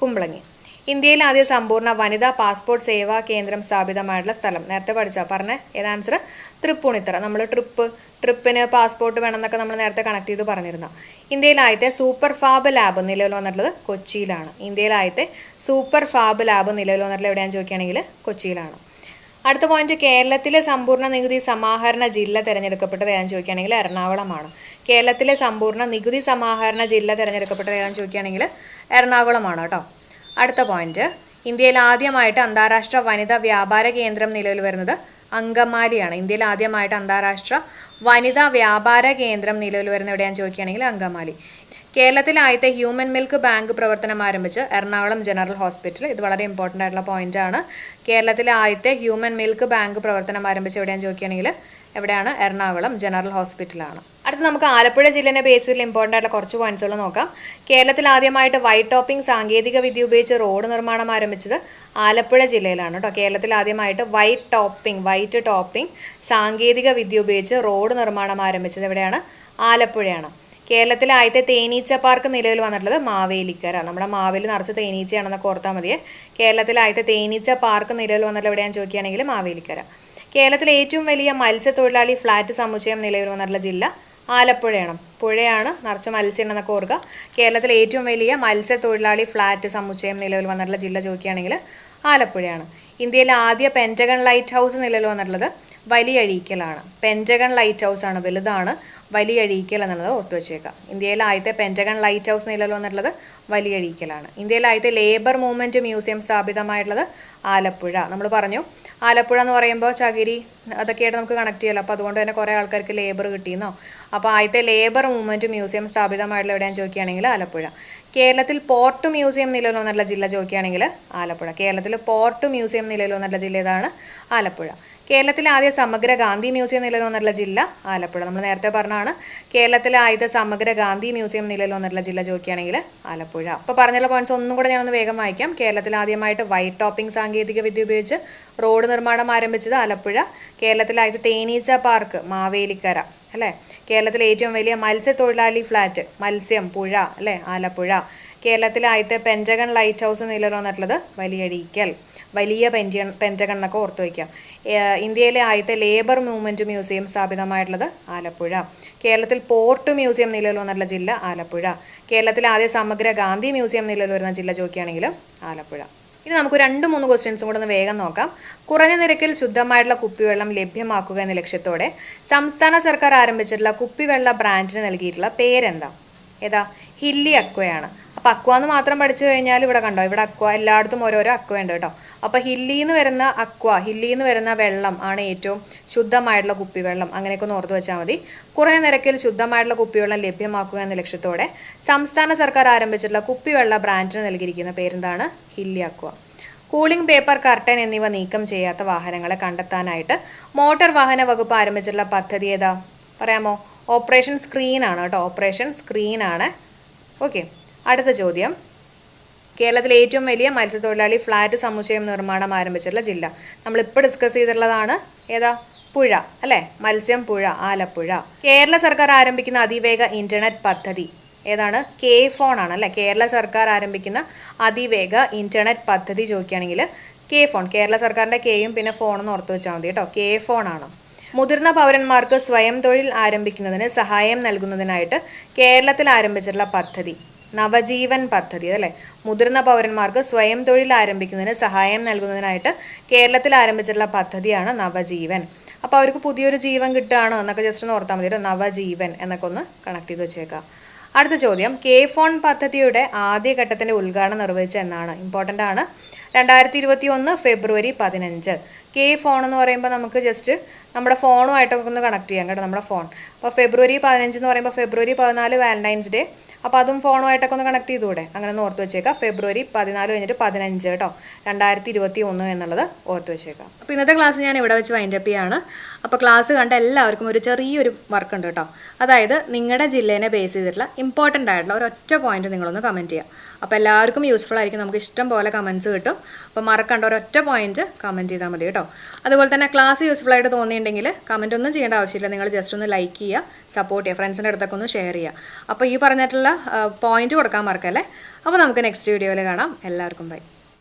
A: കുമ്പളങ്ങി. ഇന്ത്യയിലെ ആദ്യ സമ്പൂർണ വനിതാ പാസ്പോർട്ട് സേവാ കേന്ദ്രം സ്ഥാപിതമായിട്ടുള്ള സ്ഥലം. നേരത്തെ പഠിച്ചാൽ പറഞ്ഞ ഏത് ആൻസർ തൃപ്പൂണിത്തറ. നമ്മൾ ട്രിപ്പ് ട്രിപ്പിന് പാസ്പോർട്ട് വേണമെന്നൊക്കെ നമ്മൾ നേരത്തെ കണക്ട് ചെയ്ത് പറഞ്ഞിരുന്നു. ഇന്ത്യയിലായത്തെ സൂപ്പർ ഫാബ് ലാബ് നിലവിൽ വന്നിട്ടുള്ളത് കൊച്ചിയിലാണ്. ഇന്ത്യയിലായത്തെ സൂപ്പർ ഫാബ് ലാബ് നിലവിൽ വന്നിട്ടുള്ളത് എവിടെയാണെന്ന് ചോദിക്കുകയാണെങ്കിൽ കൊച്ചിയിലാണ്. അടുത്ത പോയിന്റ് കേരളത്തിലെ സമ്പൂർണ നികുതി സമാഹരണ ജില്ല തിരഞ്ഞെടുക്കപ്പെട്ടത് ഏതാണെന്ന് ചോദിക്കുകയാണെങ്കിൽ എറണാകുളമാണ്. കേരളത്തിലെ സമ്പൂർണ നികുതി സമാഹരണ ജില്ല തിരഞ്ഞെടുക്കപ്പെട്ടത് ഏതാണെന്ന് ചോദിക്കുകയാണെങ്കിൽ എറണാകുളമാണ് കേട്ടോ. അടുത്ത പോയിന്റ് ഇന്ത്യയിൽ ആദ്യമായിട്ട് അന്താരാഷ്ട്ര വനിതാ വ്യാപാര കേന്ദ്രം നിലവിൽ വരുന്നത് അങ്കമാലിയാണ്. ഇന്ത്യയിൽ ആദ്യമായിട്ട് അന്താരാഷ്ട്ര വനിതാ വ്യാപാര കേന്ദ്രം നിലവിൽ വരുന്ന എവിടെയാണ് ചോദിക്കുകയാണെങ്കിൽ അങ്കമാലി. കേരളത്തിൽ ആദ്യത്തെ ഹ്യൂമൻ മിൽക്ക് ബാങ്ക് പ്രവർത്തനം ആരംഭിച്ച് എറണാകുളം ജനറൽ ഹോസ്പിറ്റൽ. ഇത് വളരെ ഇമ്പോർട്ടന്റ് ആയിട്ടുള്ള പോയിന്റ് ആണ്. കേരളത്തിലെ ആദ്യത്തെ ഹ്യൂമൻ മിൽക്ക് ബാങ്ക് പ്രവർത്തനം ആരംഭിച്ച് എവിടെയാണ് ചോദിക്കുകയാണെങ്കിൽ എവിടെയാണ്? എറണാകുളം ജനറൽ ഹോസ്പിറ്റലാണ്. അടുത്ത് നമുക്ക് ആലപ്പുഴ ജില്ലേനെ ബേസ് ചെയ്തിൽ ഇമ്പോർട്ടന്റ് ആയിട്ടുള്ള കുറച്ച് പോയിന്റ്സുകൾ നോക്കാം. കേരളത്തിൽ ആദ്യമായിട്ട് വൈറ്റ് ടോപ്പിംഗ് സാങ്കേതിക വിദ്യ ഉപയോഗിച്ച് റോഡ് നിർമ്മാണം ആരംഭിച്ചത് ആലപ്പുഴ ജില്ലയിലാണ് കേട്ടോ. കേരളത്തിൽ ആദ്യമായിട്ട് വൈറ്റ് ടോപ്പിംഗ് വൈറ്റ് ടോപ്പിംഗ് സാങ്കേതിക വിദ്യ ഉപയോഗിച്ച് റോഡ് നിർമ്മാണം ആരംഭിച്ചത് എവിടെയാണ്? ആലപ്പുഴയാണ്. കേരളത്തിലെ ആദ്യത്തെ തേനീച്ച പാർക്ക് നിലവിൽ വന്നിട്ടുള്ളത് മാവേലിക്കര. നമ്മുടെ മാവേലി നിറച്ച് തേനീച്ചയാണെന്നൊക്കെ ഓർത്താൽ മതിയെ. കേരളത്തിലെ ആദ്യത്തെ തേനീച്ച പാർക്ക് നിലവിൽ വന്നിട്ടുള്ള എവിടെയാണെന്ന് ചോദിക്കുകയാണെങ്കിൽ മാവേലിക്കര. കേരളത്തിലെ ഏറ്റവും വലിയ മത്സ്യത്തൊഴിലാളി ഫ്ലാറ്റ് സമുച്ചയം നിലവിൽ വന്നിട്ടുള്ള ജില്ല ആലപ്പുഴയാണ്. പുഴയാണ് നിറച്ച മത്സ്യം എന്നൊക്കെ ഓർക്കുക. കേരളത്തിലെ ഏറ്റവും വലിയ മത്സ്യത്തൊഴിലാളി ഫ്ലാറ്റ് സമുച്ചയം നിലവിൽ വന്നിട്ടുള്ള ജില്ല ചോദിക്കുകയാണെങ്കിൽ ആലപ്പുഴയാണ്. ഇന്ത്യയിലെ ആദ്യ പെന്റഗൺ ലൈറ്റ് ഹൗസ് നിലവിൽ വന്നിട്ടുള്ളത് വലിയഴീക്കലാണ് പെന്റഗൺ ലൈറ്റ് ഹൗസ് ആണ് വലുതാണ്. വലിയഴീക്കൽ എന്നുള്ളത് ഓർത്ത് വെച്ചേക്കാം. ഇന്ത്യയിലെ ആദ്യത്തെ പെന്റഗൺ ലൈറ്റ് ഹൗസ് നിലവിൽ വന്നിട്ടുള്ളത് വലിയഴീക്കലാണ് ഇന്ത്യയിലെ ആദ്യത്തെ ലേബർ മൂവ്മെന്റ് മ്യൂസിയം സ്ഥാപിതമായിട്ടുള്ളത് ആലപ്പുഴ. നമ്മൾ പറഞ്ഞു ആലപ്പുഴ എന്ന് പറയുമ്പോൾ ചകിരി അതൊക്കെയായിട്ട് നമുക്ക് കണക്ട് ചെയ്യാമല്ലോ അപ്പോൾ അതുകൊണ്ട് തന്നെ കുറേ ആൾക്കാർക്ക് ലേബർ കിട്ടിയെന്നോ? അപ്പോൾ ആദ്യത്തെ ലേബർ മൂവ്മെന്റ് മ്യൂസിയം സ്ഥാപിതമായിട്ടുള്ള എവിടെയാണ് ചോദിക്കുകയാണെങ്കിൽ ആലപ്പുഴ. കേരളത്തിൽ പോർട്ട് മ്യൂസിയം നിലവിൽ വന്നിട്ടുള്ള ജില്ല ചോദിക്കുകയാണെങ്കിൽ ആലപ്പുഴ. കേരളത്തിൽ പോർട്ട് മ്യൂസിയം നിലവിൽ വന്നിട്ടുള്ള ജില്ല ഏതാണ്? ആലപ്പുഴ. കേരളത്തിലെ ആദ്യ സമഗ്ര ഗാന്ധി മ്യൂസിയം നിലവിൽ വന്നിട്ടുള്ള ജില്ല ആലപ്പുഴ. നമ്മൾ നേരത്തെ പറഞ്ഞാണ് കേരളത്തിലെ ആദ്യത്തെ സമഗ്ര ഗാന്ധി മ്യൂസിയം നിലവിൽ വന്നിട്ടുള്ള ജില്ല ചോദിക്കുകയാണെങ്കിൽ ആലപ്പുഴ. അപ്പോൾ പറഞ്ഞുള്ള പോയിന്റ്സ് ഒന്നും കൂടെ ഞാനൊന്ന് വേഗം വായിക്കാം. കേരളത്തിൽ ആദ്യമായിട്ട് വൈറ്റ് ടോപ്പിംഗ് സാങ്കേതിക വിദ്യ ഉപയോഗിച്ച് റോഡ് നിർമ്മാണം ആരംഭിച്ചത് ആലപ്പുഴ. കേരളത്തിലെ ആദ്യത്തെ തേനീച്ച പാർക്ക് മാവേലിക്കര അല്ലേ? കേരളത്തിലെ ഏറ്റവും വലിയ മത്സ്യത്തൊഴിലാളി ഫ്ലാറ്റ് മത്സ്യം പുഴ അല്ലേ? ആലപ്പുഴ. കേരളത്തിലെ ആദ്യത്തെ പെന്റഗൺ ലൈറ്റ് ഹൗസ് നിലവിൽ വന്നിട്ടുള്ളത് വലിയഴീക്കൽ. വലിയ പെന്റ പെന്റഗൺ എന്നൊക്കെ ഓർത്ത് വയ്ക്കാം. ഇന്ത്യയിലെ ആദ്യത്തെ ലേബർ മൂവ്മെന്റ് മ്യൂസിയം സ്ഥാപിതമായിട്ടുള്ളത് ആലപ്പുഴ. കേരളത്തിൽ പോർട്ട് മ്യൂസിയം നിലവിൽ വന്നിട്ടുള്ള ജില്ല ആലപ്പുഴ. കേരളത്തിലെ ആദ്യ സമഗ്ര ഗാന്ധി മ്യൂസിയം നിലവിൽ വരുന്ന ജില്ല ചോദിക്കുകയാണെങ്കിൽ ആലപ്പുഴ. ഇനി നമുക്ക് രണ്ട് മൂന്ന് ക്വസ്റ്റ്യൻസും കൂടെ ഒന്ന് വേഗം നോക്കാം. കുറഞ്ഞ നിരക്കിൽ ശുദ്ധമായിട്ടുള്ള കുപ്പിവെള്ളം ലഭ്യമാക്കുക എന്ന ലക്ഷ്യത്തോടെ സംസ്ഥാന സർക്കാർ ആരംഭിച്ചിട്ടുള്ള കുപ്പിവെള്ള ബ്രാൻഡിന് നൽകിയിട്ടുള്ള പേരെന്താ? ഏതാ? ഹില്ലി അക്വയാണ്. അപ്പോൾ അക്വ എന്ന് മാത്രം പഠിച്ചു കഴിഞ്ഞാൽ ഇവിടെ കണ്ടോ? ഇവിടെ അക്വ എല്ലായിടത്തും ഓരോരോ അക്വ ഉണ്ട് കേട്ടോ. അപ്പോൾ ഹില്ലിന്ന് വരുന്ന അക്വ ഹില്ലിന്ന് വരുന്ന വെള്ളം ആണ് ഏറ്റവും ശുദ്ധമായിട്ടുള്ള കുപ്പിവെള്ളം. അങ്ങനെയൊക്കെ ഒന്ന് ഓർത്ത് വെച്ചാൽ മതി. കുറേ നിരക്കിൽ ശുദ്ധമായിട്ടുള്ള കുപ്പിവെള്ളം ലഭ്യമാക്കുക എന്ന ലക്ഷ്യത്തോടെ സംസ്ഥാന സർക്കാർ ആരംഭിച്ചിട്ടുള്ള കുപ്പിവെള്ള ബ്രാൻഡിന് നൽകിയിരിക്കുന്ന പേരെന്താണ്? Hilly Aqua. Cooling paper curtain എന്നിവ നീക്കം ചെയ്യാത്ത വാഹനങ്ങളെ കണ്ടെത്താനായിട്ട് മോട്ടോർ വാഹന വകുപ്പ് ആരംഭിച്ചിട്ടുള്ള പദ്ധതി ഏതാ? പറയാമോ? ഓപ്പറേഷൻ സ്ക്രീൻ ആണ് കേട്ടോ. ഓപ്പറേഷൻ സ്ക്രീൻ ആണ്. ഓക്കെ. അടുത്ത ചോദ്യം. കേരളത്തിലെ ഏറ്റവും വലിയ മത്സ്യത്തൊഴിലാളി ഫ്ലാറ്റ് സമുച്ചയം നിർമ്മാണം ആരംഭിച്ചിട്ടുള്ള ജില്ല. നമ്മളിപ്പോൾ ഡിസ്കസ് ചെയ്തിട്ടുള്ളതാണ് ഏതാ? പുഴ അല്ലേ? മത്സ്യം പുഴ ആലപ്പുഴ. കേരള സർക്കാർ ആരംഭിക്കുന്ന അതിവേഗ ഇന്റർനെറ്റ് പദ്ധതി ഏതാണ്? കെ ഫോൺ ആണ് അല്ലേ? കേരള സർക്കാർ ആരംഭിക്കുന്ന അതിവേഗ ഇന്റർനെറ്റ് പദ്ധതി ചോദിക്കുകയാണെങ്കിൽ കെ ഫോൺ കേരള സർക്കാരിന്റെ കെയും പിന്നെ ഫോണെന്ന് ഓർത്ത് വെച്ചാൽ മതി കേട്ടോ. കെ ഫോൺ ആണ്. മുതിർന്ന പൗരന്മാർക്ക് സ്വയം തൊഴിൽ ആരംഭിക്കുന്നതിന് സഹായം നൽകുന്നതിനായിട്ട് കേരളത്തിൽ ആരംഭിച്ചിട്ടുള്ള പദ്ധതി. നവജീവൻ പദ്ധതി അല്ലേ മുതിർന്ന പൗരന്മാർക്ക് സ്വയം തൊഴിൽ ആരംഭിക്കുന്നതിന് സഹായം നൽകുന്നതിനായിട്ട് കേരളത്തിൽ ആരംഭിച്ചിട്ടുള്ള പദ്ധതിയാണ് നവജീവൻ. അപ്പോൾ അവർക്ക് പുതിയൊരു ജീവൻ കിട്ടുകയാണ് എന്നൊക്കെ ജസ്റ്റ് ഒന്ന് ഓർത്താൽ മതി. നവജീവൻ എന്നൊക്കെ ഒന്ന് കണക്ട് ചെയ്ത് വെച്ചേക്കാം. അടുത്ത ചോദ്യം കെ ഫോൺ പദ്ധതിയുടെ ആദ്യഘട്ടത്തിന്റെ ഉദ്ഘാടനം നിർവഹിച്ച എന്നാണ്. ഇമ്പോർട്ടന്റ് ആണ്. രണ്ടായിരത്തി ഇരുപത്തി ഒന്ന് ഫെബ്രുവരി പതിനഞ്ച്. കെ ഫോൺ എന്ന് പറയുമ്പോൾ നമുക്ക് ജസ്റ്റ് നമ്മുടെ ഫോണുമായിട്ടൊക്കെ ഒന്ന് കണക്ട് ചെയ്യാം കേട്ടോ നമ്മുടെ ഫോൺ അപ്പോൾ ഫെബ്രുവരി പതിനഞ്ച് എന്ന് പറയുമ്പോൾ ഫെബ്രുവരി പതിനാല് വാലന്റൈൻസ് ഡേ അപ്പോൾ അതും ഫോണുമായിട്ടൊക്കെ ഒന്ന് കണക്ട് ചെയ്തുകൂടെ? അങ്ങനെ ഒന്ന് ഓർത്ത് വെച്ചേക്കാം. ഫെബ്രുവരി പതിനാല് കഴിഞ്ഞിട്ട് പതിനഞ്ച് കേട്ടോ. രണ്ടായിരത്തി ഇരുപത്തി ഒന്ന് എന്നുള്ളത് ഓർത്ത് വെച്ചേക്കാം. അപ്പോൾ ഇന്നത്തെ ക്ലാസ് ഞാൻ ഇവിടെ വെച്ച് വൈൻഡപ്പ് ചെയ്യാണ്. അപ്പോൾ ക്ലാസ് കണ്ട എല്ലാവർക്കും ഒരു ചെറിയൊരു വർക്ക് ഉണ്ട് കേട്ടോ. അതായത് നിങ്ങളുടെ ജില്ലേനെ ബേസ് ചെയ്തിട്ടുള്ള ഇമ്പോർട്ടന്റ് ആയിട്ടുള്ള ഒരൊറ്റ പോയിന്റ് നിങ്ങളൊന്ന് കമന്റ് ചെയ്യുക അപ്പോൾ എല്ലാവർക്കും യൂസ്ഫുൾ ആയിരിക്കും നമുക്ക് ഇഷ്ടം പോലെ കമൻസ് കിട്ടും. അപ്പോൾ മറക്കണ്ട ഒരൊറ്റ പോയിന്റ് കമന്റ് ചെയ്താൽ മതി കേട്ടോ. അതുപോലെ തന്നെ ക്ലാസ് യൂസ്ഫുൾ ആയിട്ട് തോന്നിയിട്ടുണ്ടെങ്കിൽ കമന്റ് ഒന്നും ചെയ്യേണ്ട ആവശ്യമില്ല. നിങ്ങൾ ജസ്റ്റ് ഒന്ന് ലൈക്ക് ചെയ്യുക സപ്പോർട്ട് ചെയ്യുക ഫ്രണ്ട്സിന്റെ അടുത്തൊക്കെ ഒന്ന് ഷെയർ ചെയ്യുക അപ്പോൾ ഈ പറഞ്ഞിട്ടുള്ള പോയിന്റ് കൊടുക്കാൻ മറക്കല്ലേ? അപ്പോൾ നമുക്ക് നെക്സ്റ്റ് വീഡിയോയിൽ കാണാം. എല്ലാവർക്കും ബൈ